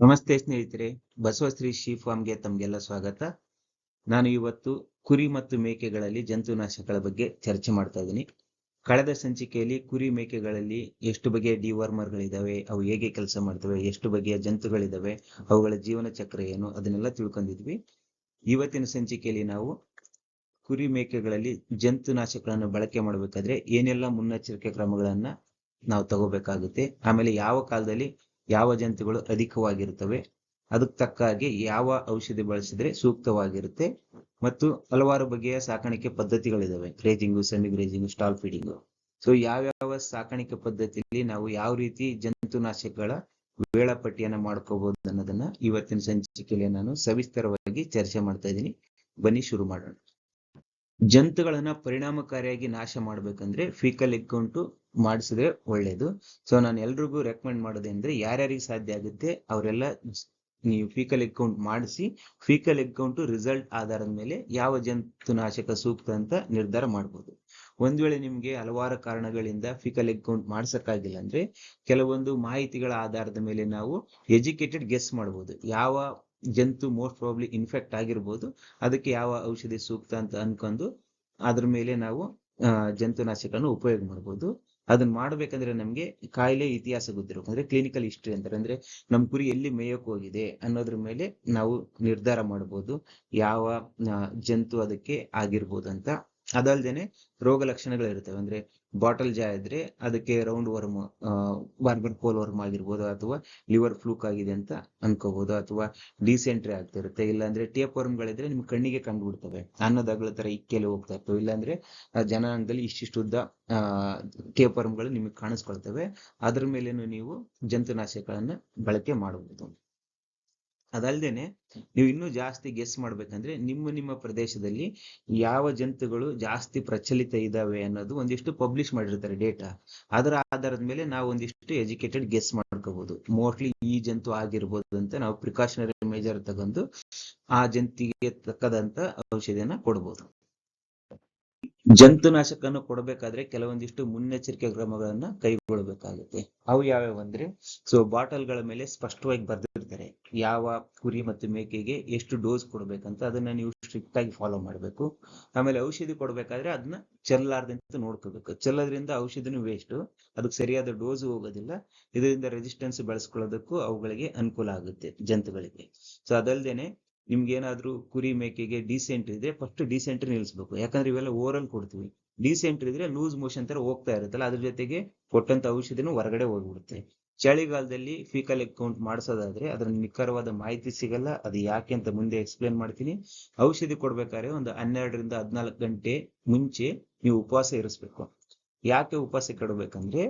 ನಮಸ್ತೆ ಸ್ನೇಹಿತರೆ, ಬಸವಶ್ರೀ ಶೀ ಫಾರ್ಮ್ಗೆ ತಮಗೆಲ್ಲ ಸ್ವಾಗತ. ನಾನು ಇವತ್ತು ಕುರಿ ಮತ್ತು ಮೇಕೆಗಳಲ್ಲಿ ಜಂತುನಾಶಕಗಳ ಬಗ್ಗೆ ಚರ್ಚೆ ಮಾಡ್ತಾ ಇದ್ದೀನಿ. ಕಳೆದ ಸಂಚಿಕೆಯಲ್ಲಿ ಕುರಿ ಮೇಕೆಗಳಲ್ಲಿ ಎಷ್ಟು ಬಗೆಯ ಡಿವಾರ್ಮರ್ಗಳಿದ್ದಾವೆ ಅವು ಹೇಗೆ ಕೆಲಸ ಮಾಡ್ತವೆ, ಎಷ್ಟು ಬಗೆಯ ಜಂತುಗಳಿದಾವೆ, ಅವುಗಳ ಜೀವನ ಚಕ್ರ ಏನು, ಅದನ್ನೆಲ್ಲ ತಿಳ್ಕೊಂಡಿದ್ವಿ. ಇವತ್ತಿನ ಸಂಚಿಕೆಯಲ್ಲಿ ನಾವು ಕುರಿ ಮೇಕೆಗಳಲ್ಲಿ ಜಂತುನಾಶಕಗಳನ್ನು ಬಳಕೆ ಮಾಡಬೇಕಾದ್ರೆ ಏನೆಲ್ಲ ಮುನ್ನೆಚ್ಚರಿಕೆ ಕ್ರಮಗಳನ್ನ ನಾವು ತಗೋಬೇಕಾಗುತ್ತೆ, ಆಮೇಲೆ ಯಾವ ಕಾಲದಲ್ಲಿ ಯಾವ ಜಂತುಗಳು ಅಧಿಕವಾಗಿರುತ್ತವೆ, ಅದಕ್ಕೆ ತಕ್ಕ ಹಾಗೆ ಯಾವ ಔಷಧಿ ಬಳಸಿದ್ರೆ ಸೂಕ್ತವಾಗಿರುತ್ತೆ ಮತ್ತು ಹಲವಾರು ಬಗೆಯ ಸಾಕಾಣಿಕೆ ಪದ್ಧತಿಗಳಿದಾವೆ. Grazing, semi grazing, stall feeding. So ಯಾವ್ಯಾವ ಸಾಕಾಣಿಕೆ ಪದ್ಧತಿಯಲ್ಲಿ ನಾವು ಯಾವ ರೀತಿ ಜಂತುನಾಶಕಗಳ ವೇಳಾಪಟ್ಟಿಯನ್ನ ಮಾಡ್ಕೋಬಹುದು ಅನ್ನೋದನ್ನ ಇವತ್ತಿನ ಸಂಚಿಕೆಯಲ್ಲಿ ನಾನು ಸವಿಸ್ತರವಾಗಿ ಚರ್ಚೆ ಮಾಡ್ತಾ ಇದ್ದೀನಿ. ಬನ್ನಿ, ಶುರು ಮಾಡೋಣ. ಜಂತುಗಳನ್ನ ಪರಿಣಾಮಕಾರಿಯಾಗಿ ನಾಶ ಮಾಡ್ಬೇಕಂದ್ರೆ ಫೀಕಲ್ ಎಕೌಂಟು ಮಾಡಿಸಿದ್ರೆ ಒಳ್ಳೇದು. ಸೊ ನಾನು ಎಲ್ರಿಗೂ ರೆಕಮೆಂಡ್ ಮಾಡೋದೇಂದ್ರೆ ಯಾರ್ಯಾರಿಗೆ ಸಾಧ್ಯ ಆಗುತ್ತೆ ಅವರೆಲ್ಲ ನೀವು ಫೀಕಲ್ ಅಕೌಂಟ್ ಮಾಡಿಸಿ ಫೀಕಲ್ ಅಕೌಂಟ್ ರಿಸಲ್ಟ್ ಆಧಾರದ ಮೇಲೆ ಯಾವ ಜಂತು ನಾಶಕ ಸೂಕ್ತ ಅಂತ ನಿರ್ಧಾರ ಮಾಡ್ಬೋದು. ಒಂದ್ ವೇಳೆ ನಿಮ್ಗೆ ಹಲವಾರು ಕಾರಣಗಳಿಂದ ಫಿಕಲ್ ಅಕೌಂಟ್ ಮಾಡ್ಸಕ್ಕಾಗಿಲ್ಲ ಅಂದ್ರೆ ಕೆಲವೊಂದು ಮಾಹಿತಿಗಳ ಆಧಾರದ ಮೇಲೆ ನಾವು ಎಜುಕೇಟೆಡ್ ಗೆಸ್ ಮಾಡ್ಬೋದು. ಯಾವ ಜಂತು ಮೋಸ್ಟ್ ಪ್ರಾಬ್ಲಿ ಇನ್ಫೆಕ್ಟ್ ಆಗಿರ್ಬೋದು. ಅದಕ್ಕೆ ಯಾವ ಔಷಧಿ ಸೂಕ್ತ ಅಂತ ಅನ್ಕೊಂಡು ಅದ್ರ ಮೇಲೆ ನಾವು ಜಂತುನಾಶಕವನ್ನು ಉಪಯೋಗ ಮಾಡ್ಬೋದು. ಅದನ್ನ ಮಾಡ್ಬೇಕಂದ್ರೆ ನಮ್ಗೆ ಕಾಯಿಲೆ ಇತಿಹಾಸ ಗೊತ್ತಿರಬೇಕು. ಅಂದ್ರೆ ಕ್ಲಿನಿಕಲ್ ಹಿಸ್ಟ್ರಿ ಅಂತಾರೆ. ಅಂದ್ರೆ ನಮ್ ಕುರಿ ಎಲ್ಲಿ ಮೇಯಕ್ ಹೋಗಿದೆ ಅನ್ನೋದ್ರ ಮೇಲೆ ನಾವು ನಿರ್ಧಾರ ಮಾಡ್ಬೋದು. ಯಾವ ಜಂತು ಅದಕ್ಕೆ ಆಗಿರ್ಬೋದು ಅಂತ. ಅದಲ್ದೇನೆ ರೋಗ ಲಕ್ಷಣಗಳು ಇರ್ತವೆ ಅಂದ್ರೆ ಬಾಟಲ್ ಜಾ ಇದ್ರೆ ಅದಕ್ಕೆ round worm barber pole worm ಆಗಿರ್ಬೋದು ಅಥವಾ ಲಿವರ್ ಫ್ಲೂಕ್ ಆಗಿದೆ ಅಂತ ಅನ್ಕೋಬಹುದು ಅಥವಾ ಡಿಸೆಂಟ್ರಿ ಆಗ್ತಿರುತ್ತೆ. ಇಲ್ಲಾಂದ್ರೆ ಟೇಪ್ ವರ್ಮ್ಗಳಿದ್ರೆ ನಿಮ್ ಕಣ್ಣಿಗೆ ಕಂಡು ಬಿಡ್ತವೆ ಅನ್ನದಗಳ ತರ ಇಕ್ಕೆಲೆ ಹೋಗ್ತಾ ಇರ್ತವೆ. ಇಲ್ಲಾಂದ್ರೆ ಜನಾಂಗದಲ್ಲಿ ಇಷ್ಟಿಷ್ಟು ಉದ್ದ ಟೇಪ್ ವರ್ಮ್ಗಳು ನಿಮಗೆ ಕಾಣಿಸ್ಕೊಳ್ತವೆ. ಅದ್ರ ಮೇಲೇನು ನೀವು ಜಂತುನಾಶಕಗಳನ್ನ ಬಳಕೆ ಮಾಡಬಹುದು ಅದಲ್ದೇನೆ ನೀವು ಇನ್ನೂ ಜಾಸ್ತಿ ಗೆಸ್ ಮಾಡ್ಬೇಕಂದ್ರೆ ನಿಮ್ಮ ನಿಮ್ಮ ಪ್ರದೇಶದಲ್ಲಿ ಯಾವ ಜಂತುಗಳು ಜಾಸ್ತಿ ಪ್ರಚಲಿತ ಇದಾವೆ ಅನ್ನೋದು ಒಂದಿಷ್ಟು ಪಬ್ಲಿಷ್ ಮಾಡಿರ್ತಾರೆ ಡೇಟಾ ಅದರ ಆಧಾರದ ಮೇಲೆ ನಾವು ಒಂದಿಷ್ಟು ಎಜುಕೇಟೆಡ್ ಗೆಸ್ ಮಾಡ್ಕೋಬಹುದು ಮೋಸ್ಟ್ಲಿ ಈ ಜಂತು ಆಗಿರ್ಬೋದು ಅಂತ ನಾವು ಪ್ರಿಕಾಷನರಿ ಮೇಜರ್ ತಗೊಂಡು ಆ ಜಂತಿಗೆ ತಕ್ಕದಂತ ಔಷಧಿಯನ್ನ ಕೊಡ್ಬೋದು. ಜಂತುನಾಶಕವನ್ನು ಕೊಡಬೇಕಾದ್ರೆ ಕೆಲವೊಂದಿಷ್ಟು ಮುನ್ನೆಚ್ಚರಿಕೆ ಕ್ರಮಗಳನ್ನ ಕೈಗೊಳ್ಳಬೇಕಾಗುತ್ತೆ. ಅವು ಯಾವ್ಯಾವ ಅಂದ್ರೆ ಸೊ ಬಾಟಲ್ಗಳ ಮೇಲೆ ಸ್ಪಷ್ಟವಾಗಿ ಬರ್ದಿರ್ತಾರೆ ಯಾವ ಕುರಿ ಮತ್ತು ಮೇಕೆಗೆ ಎಷ್ಟು ಡೋಸ್ ಕೊಡ್ಬೇಕಂತ, ಅದನ್ನ ನೀವು ಸ್ಟ್ರಿಕ್ಟ್ ಆಗಿ ಫಾಲೋ ಮಾಡಬೇಕು. ಆಮೇಲೆ ಔಷಧಿ ಕೊಡ್ಬೇಕಾದ್ರೆ ಅದನ್ನ ಚೆಲ್ಲಾರ್ದಂತ ನೋಡ್ಕೋಬೇಕು. ಚೆಲ್ಲೋದ್ರಿಂದ ಔಷಧಿನೂ ವೇಸ್ಟ್ ಅದಕ್ಕೆ ಸರಿಯಾದ ಡೋಸ್ ಹೋಗೋದಿಲ್ಲ. ಇದರಿಂದ ರೆಸಿಸ್ಟೆನ್ಸ್ ಬೆಳೆಸ್ಕೊಳ್ಳೋದಕ್ಕೂ ಅವುಗಳಿಗೆ ಅನುಕೂಲ ಆಗುತ್ತೆ, ಜಂತುಗಳಿಗೆ. ಸೊ ಅದಲ್ದೇನೆ ನಿಮ್ಗೆ ಏನಾದ್ರು ಕುರಿ ಮೇಕೆಗೆ ಡಿಸೆಂಟ್ ಇದ್ರೆ ಫಸ್ಟ್ ಡಿಸೆಂಟ್ರಿ ನಿಲ್ಸ್ಬೇಕು. ಯಾಕಂದ್ರೆ ಇವೆಲ್ಲ ಓರಲ್ ಕೊಡ್ತೀವಿ. ಡಿಸೆಂಟ್ ಇದ್ರೆ ಲೂಸ್ ಮೋಷನ್ ತರ ಹೋಗ್ತಾ ಇರುತ್ತಲ್ಲ, ಅದ್ರ ಜೊತೆಗೆ ಕೊಟ್ಟಂತ ಔಷಧಿನೂ ಹೊರಗಡೆ ಹೋಗ್ಬಿಡುತ್ತೆ. ಚಳಿಗಾಲದಲ್ಲಿ ಫೀಕಲ್ ಅಕೌಂಟ್ ಮಾಡಿಸೋದಾದ್ರೆ ಅದ್ರ ನಿಖರವಾದ ಮಾಹಿತಿ ಸಿಗಲ್ಲ, ಅದು ಯಾಕೆ ಅಂತ ಮುಂದೆ ಎಕ್ಸ್ಪ್ಲೇನ್ ಮಾಡ್ತೀನಿ. ಔಷಧಿ ಕೊಡ್ಬೇಕಾದ್ರೆ ಒಂದು ಹನ್ನೆರಡರಿಂದ ಹದಿನಾಲ್ಕು ಗಂಟೆ ಮುಂಚೆ ನೀವು ಉಪವಾಸ ಇರಿಸ್ಬೇಕು. ಯಾಕೆ ಉಪವಾಸ ಕೆಡಬೇಕಂದ್ರೆ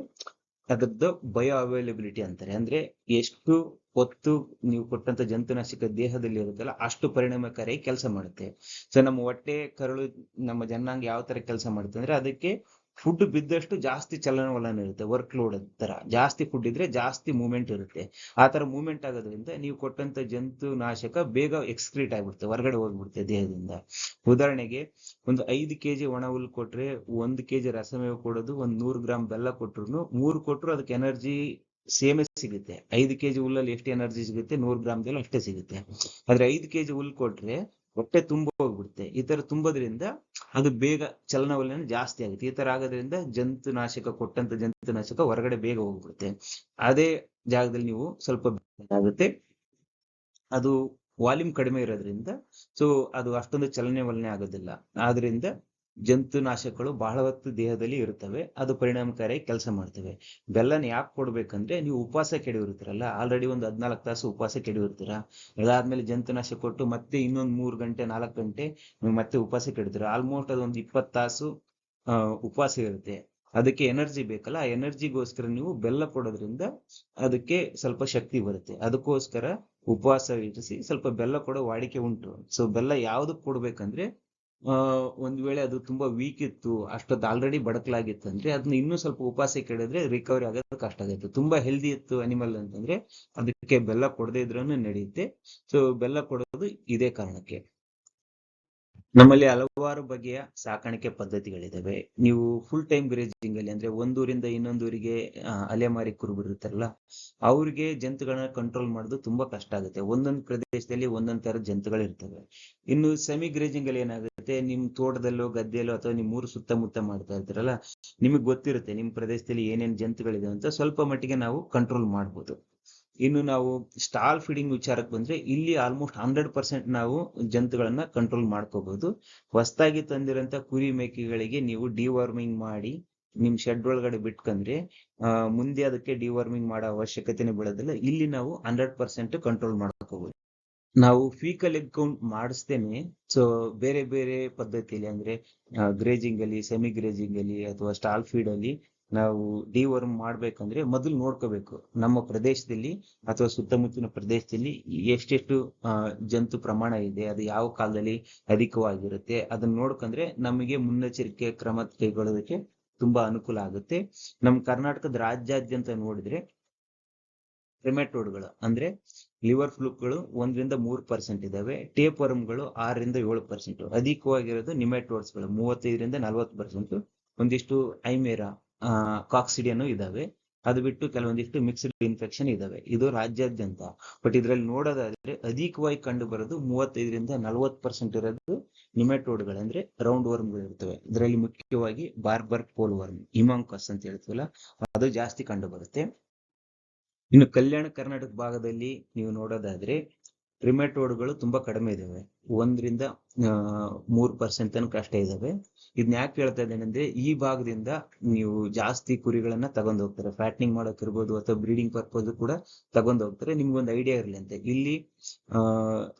ಅದ್ರದ್ದು ಬಯೋ ಅವೈಲೆಬಿಲಿಟಿ ಅಂತಾರೆ. ಅಂದ್ರೆ ಎಷ್ಟು ಹೊತ್ತು ನೀವು ಕೊಟ್ಟಂತ ಜಂತುನಾಶಕ ದೇಹದಲ್ಲಿ ಇರುತ್ತಲ್ಲ, ಅಷ್ಟು ಪರಿಣಾಮಕಾರಿಯಾಗಿ ಕೆಲಸ ಮಾಡುತ್ತೆ. ಸೊ ನಮ್ಮ ಹೊಟ್ಟೆ ಕರಳು, ನಮ್ಮ ಜನಾಂಗ ಯಾವ ತರ ಕೆಲಸ ಮಾಡುತ್ತೆ ಅಂದ್ರೆ ಅದಕ್ಕೆ ಫುಡ್ ಬಿದ್ದಷ್ಟು ಜಾಸ್ತಿ ಚಲನವಲನ ಇರುತ್ತೆ ವರ್ಕ್ ಲೋಡ್ ತರ. ಜಾಸ್ತಿ ಫುಡ್ ಇದ್ರೆ ಜಾಸ್ತಿ ಮೂವ್ಮೆಂಟ್ ಇರುತ್ತೆ. ಆ ತರ ಮೂವ್ಮೆಂಟ್ ಆಗೋದ್ರಿಂದ ನೀವು ಕೊಟ್ಟಂತ ಜಂತು ನಾಶಕ ಬೇಗ ಎಕ್ಸ್ಕ್ರೀಟ್ ಆಗ್ಬಿಡುತ್ತೆ, ಹೊರಗಡೆ ಹೋಗ್ಬಿಡುತ್ತೆ ದೇಹದಿಂದ. ಉದಾಹರಣೆಗೆ ಒಂದು ಐದು ಕೆಜಿ ಒಣ ಹುಲ್ಲು ಕೊಟ್ರೆ ಒಂದು ಕೆಜಿ ರಸಮೇವು ಕೊಡೋದು, ಒಂದ್ ನೂರು ಗ್ರಾಮ್ ಬೆಲ್ಲ ಕೊಟ್ರು ಮೂರು ಕೊಟ್ರು ಅದಕ್ಕೆ ಎನರ್ಜಿ ಸೇಮೇ ಸಿಗುತ್ತೆ. ಐದು ಕೆಜಿ ಹುಲ್ಲಲ್ಲಿ ಎಷ್ಟು ಎನರ್ಜಿ ಸಿಗುತ್ತೆ? ನೂರು ಗ್ರಾಮ್ದಲ್ಲಿ ಅಷ್ಟೇ ಸಿಗುತ್ತೆ. ಆದ್ರೆ ಐದು ಕೆಜಿ ಹುಲ್ಲು ಕೊಟ್ರೆ ಹೊಟ್ಟೆ ತುಂಬ ಹೋಗ್ಬಿಡುತ್ತೆ. ಈ ತರ ತುಂಬೋದ್ರಿಂದ ಅದು ಬೇಗ ಚಲನವಲನ ಜಾಸ್ತಿ ಆಗುತ್ತೆ. ಈ ತರ ಆಗೋದ್ರಿಂದ ಜಂತುನಾಶಕ, ಕೊಟ್ಟಂತ ಜಂತುನಾಶಕ ಹೊರಗಡೆ ಬೇಗ ಹೋಗ್ಬಿಡುತ್ತೆ. ಅದೇ ಜಾಗದಲ್ಲಿ ನೀವು ಸ್ವಲ್ಪ ಆಗುತ್ತೆ. ಅದು ವಾಲ್ಯೂಮ್ ಕಡಿಮೆ ಇರೋದ್ರಿಂದ, ಸೊ ಅದು ಅಷ್ಟೊಂದು ಚಲನೆ ವಲನೆ ಆಗೋದಿಲ್ಲ. ಆದ್ರಿಂದ ಜಂತುನಾಶಕಗಳು ಬಹಳ ಹೊತ್ತು ದೇಹದಲ್ಲಿ ಇರುತ್ತವೆ, ಅದು ಪರಿಣಾಮಕಾರಿಯಾಗಿ ಕೆಲಸ ಮಾಡ್ತವೆ. ಬೆಲ್ಲನ ಯಾಕೆ ಕೊಡ್ಬೇಕಂದ್ರೆ, ನೀವು ಉಪವಾಸ ಕೆಡಿವಿರ್ತೀರಲ್ಲ ಆಲ್ರೆಡಿ ಒಂದು ಹದ್ನಾಲ್ಕು ತಾಸು ಉಪವಾಸ ಕೆಡಿವಿರ್ತೀರ, ಅದಾದ್ಮೇಲೆ ಜಂತುನಾಶಕ ಕೊಟ್ಟು ಮತ್ತೆ ಇನ್ನೊಂದು ಮೂರು ಗಂಟೆ, ನಾಲ್ಕು ಗಂಟೆ ನೀವು ಮತ್ತೆ ಉಪವಾಸ ಕೆಡ್ತೀರ. ಆಲ್ಮೋಸ್ಟ್ ಅದೊಂದು ಇಪ್ಪತ್ತು ತಾಸು ಉಪವಾಸ ಇರುತ್ತೆ. ಅದಕ್ಕೆ ಎನರ್ಜಿ ಬೇಕಲ್ಲ, ಆ ಎನರ್ಜಿಗೋಸ್ಕರ ನೀವು ಬೆಲ್ಲ ಕೊಡೋದ್ರಿಂದ ಅದಕ್ಕೆ ಸ್ವಲ್ಪ ಶಕ್ತಿ ಬರುತ್ತೆ. ಅದಕ್ಕೋಸ್ಕರ ಉಪವಾಸ ಇರಿಸಿ ಸ್ವಲ್ಪ ಬೆಲ್ಲ ಕೊಡೋ ವಾಡಿಕೆ ಉಂಟು. ಸೊ ಬೆಲ್ಲ ಯಾವ್ದಕ್ ಕೊಡ್ಬೇಕಂದ್ರೆ ಒಂದ್ ವೇಳೆ ಅದು ತುಂಬಾ ವೀಕ್ ಇತ್ತು ಅಷ್ಟೊತ್ತು ಆಲ್ರೆಡಿ ಬಡಕಲಾಗಿತ್ತು ಅಂದ್ರೆ ಅದನ್ನ ಇನ್ನೂ ಸ್ವಲ್ಪ ಉಪವಾಸ ಕೆಡಿದ್ರೆ ರಿಕವರಿ ಆಗೋದು ಕಷ್ಟ ಆಗುತ್ತೆ. ತುಂಬಾ ಹೆಲ್ದಿ ಇತ್ತು ಅನಿಮಲ್ ಅಂತಂದ್ರೆ ಅದಕ್ಕೆ ಬೆಲ್ಲ ಕೊಡದೇ ಇದ್ರೂ ನಡೆಯುತ್ತೆ. ಸೊ ಬೆಲ್ಲ ಕೊಡೋದು ಇದೇ ಕಾರಣಕ್ಕೆ. ನಮ್ಮಲ್ಲಿ ಹಲವಾರು ಬಗೆಯ ಸಾಕಾಣಿಕೆ ಪದ್ಧತಿಗಳಿದಾವೆ. ನೀವು ಫುಲ್ ಟೈಮ್ ಗ್ರೇಜಿಂಗ್ ಅಲ್ಲಿ ಅಂದ್ರೆ ಒಂದೂರಿಂದ ಇನ್ನೊಂದೂರಿಗೆ ಅಲೆಮಾರಿ ಕುರುಬರು ಇರ್ತಾರಲ್ಲ ಅವ್ರಿಗೆ ಜಂತುಗಳನ್ನ ಕಂಟ್ರೋಲ್ ಮಾಡೋದು ತುಂಬಾ ಕಷ್ಟ ಆಗುತ್ತೆ. ಒಂದೊಂದು ಪ್ರದೇಶದಲ್ಲಿ ಒಂದೊಂದ್ ತರ ಜಂತುಗಳು ಇರ್ತವೆ ಇನ್ನು ಸೆಮಿ ಗ್ರೇಜಿಂಗ್ ಅಲ್ಲಿ ಏನಾಗುತ್ತೆ ನಿಮ್ ತೋಟದಲ್ಲೋ, ಗದ್ದೆಯಲ್ಲೋ ಅಥವಾ ನಿಮ್ ಊರು ಸುತ್ತಮುತ್ತ ಮಾಡ್ತಾ ಇರ್ತೀರಲ್ಲ, ನಿಮಗ್ ಗೊತ್ತಿರುತ್ತೆ ನಿಮ್ ಪ್ರದೇಶದಲ್ಲಿ ಏನೇನ್ ಜಂತುಗಳಿದೆ ಅಂತ ಸ್ವಲ್ಪ ಮಟ್ಟಿಗೆ ನಾವು ಕಂಟ್ರೋಲ್ ಮಾಡ್ಬೋದು. ಇನ್ನು ನಾವು ಸ್ಟಾಲ್ ಫೀಡಿಂಗ್ ವಿಚಾರಕ್ಕೆ ಬಂದ್ರೆ ಇಲ್ಲಿ ಆಲ್ಮೋಸ್ಟ್ ಹಂಡ್ರೆಡ್ ಪರ್ಸೆಂಟ್ ನಾವು ಜಂತುಗಳನ್ನ ಕಂಟ್ರೋಲ್ ಮಾಡ್ಕೋಬಹುದು ಹೊಸದಾಗಿ ತಂದಿರೋಂತ ಕುರಿ ಮೇಕೆಗಳಿಗೆ ನೀವು ಡಿವಾರ್ಮಿಂಗ್ ಮಾಡಿ ನಿಮ್ ಶೆಡ್ ಒಳಗಡೆ ಬಿಟ್ಕಂದ್ರೆ ಮುಂದೆ ಅದಕ್ಕೆ ಡಿವಾರ್ಮಿಂಗ್ ಮಾಡೋ ಅವಶ್ಯಕತೆನೇ ಬೀಳೋದಿಲ್ಲ. ಇಲ್ಲಿ ನಾವು ಹಂಡ್ರೆಡ್ ಪರ್ಸೆಂಟ್ ಕಂಟ್ರೋಲ್ ಮಾಡ್ಕೋಬಹುದು ನಾವು ಫೀಕಲ್ ಎಗ್ ಕೌಂಟ್ ಮಾಡಿಸ್ತೇನೆ. ಸೊ ಬೇರೆ ಬೇರೆ ಪದ್ಧತಿಯಲ್ಲಿ ಅಂದ್ರೆ ಗ್ರೇಜಿಂಗ್ ಅಲ್ಲಿ ಸೆಮಿ ಗ್ರೇಜಿಂಗ್ ಅಲ್ಲಿ ಅಥವಾ ಸ್ಟಾಲ್ ಫೀಡ್ ಅಲ್ಲಿ ನಾವು ಡಿವರ್ಮ್ ಮಾಡ್ಬೇಕಂದ್ರೆ ಮೊದಲು ನೋಡ್ಕೋಬೇಕು. ನಮ್ಮ ಪ್ರದೇಶದಲ್ಲಿ ಅಥವಾ ಸುತ್ತಮುತ್ತಲಿನ ಪ್ರದೇಶದಲ್ಲಿ ಎಷ್ಟೆಷ್ಟು ಜಂತು ಪ್ರಮಾಣ ಇದೆ, ಅದು ಯಾವ ಕಾಲದಲ್ಲಿ ಅಧಿಕವಾಗಿರುತ್ತೆ, ಅದನ್ನ ನೋಡ್ಕೊಂಡ್ರೆ ನಮಗೆ ಮುನ್ನೆಚ್ಚರಿಕೆ ಕ್ರಮ ಕೈಗೊಳ್ಳೋದಕ್ಕೆ ತುಂಬಾ ಅನುಕೂಲ ಆಗುತ್ತೆ. ನಮ್ಮ ಕರ್ನಾಟಕದ ರಾಜ್ಯಾದ್ಯಂತ ನೋಡಿದ್ರೆ ಕ್ರಿಮೆಟೋಡ್ಗಳು ಅಂದ್ರೆ ಲಿವರ್ ಫ್ಲೂಕ್ಗಳು ಒಂದರಿಂದ ಮೂರು ಪರ್ಸೆಂಟ್ ಇದಾವೆ. ಟೇಪ್ ವರ್ಮ್ಗಳು ಆರರಿಂದ ಏಳು ಪರ್ಸೆಂಟ್ ಅಧಿಕವಾಗಿರೋದು ನಿಮೆಟೋಡ್ಸ್ಗಳು ಮೂವತ್ತೈದರಿಂದ ನಲವತ್ತು ಪರ್ಸೆಂಟ್ ಒಂದಿಷ್ಟು ಐಮೇರಾ ಕಾಕ್ಸಿಡಿಯನ್ನು ಇದಾವೆ. ಅದು ಬಿಟ್ಟು ಕೆಲವೊಂದಿಷ್ಟು ಮಿಕ್ಸ್ಡ್ ಇನ್ಫೆಕ್ಷನ್ ಇದಾವೆ. ಇದು ರಾಜ್ಯಾದ್ಯಂತ. ಬಟ್ ಇದರಲ್ಲಿ ನೋಡೋದಾದ್ರೆ ಅಧಿಕವಾಗಿ ಕಂಡು ಬರೋದು ಮೂವತ್ತೈದರಿಂದ ನಲವತ್ತು ಪರ್ಸೆಂಟ್ ಇರೋದು ನಿಮೆಟೋಡ್ಗಳು ಅಂದ್ರೆ ರೌಂಡ್ ವರ್ಮ್ಗಳು ಇರ್ತವೆ. ಇದರಲ್ಲಿ ಮುಖ್ಯವಾಗಿ ಬಾರ್ಬರ್ ಪೋಲ್ ವರ್ಮ್ ಹಿಮಾಂಕಸ್ ಅಂತ ಹೇಳ್ತೀವಲ್ಲ, ಅದು ಜಾಸ್ತಿ ಕಂಡು ಬರುತ್ತೆ ಇನ್ನು ಕಲ್ಯಾಣ ಕರ್ನಾಟಕ ಭಾಗದಲ್ಲಿ ನೀವು ನೋಡೋದಾದ್ರೆ ಟ್ರಿಮೆಟೋಡ್ಗಳು ತುಂಬಾ ಕಡಿಮೆ ಇದಾವೆ. ಒಂದರಿಂದ ಮೂರ್ ಪರ್ಸೆಂಟ್ ತನಕ ಅಷ್ಟೇ ಇದಾವೆ. ಇದನ್ನ ಯಾಕೆ ಹೇಳ್ತಾ ಇದ್ದೇನೆ ಅಂದ್ರೆ ಈ ಭಾಗದಿಂದ ನೀವು ಜಾಸ್ತಿ ಕುರಿಗಳನ್ನ ತಗೊಂಡ್ ಹೋಗ್ತಾರೆ. ಫ್ಯಾಟ್ನಿಂಗ್ ಮಾಡಕ್ ಇರ್ಬೋದು ಅಥವಾ ಬ್ರೀಡಿಂಗ್ ಪರ್ಪಸ್ ಕೂಡ ತಗೊಂಡ್ ಹೋಗ್ತಾರೆ. ನಿಮ್ಗೊಂದು ಐಡಿಯಾ ಇರಲಿ ಅಂತ. ಇಲ್ಲಿ, ಆ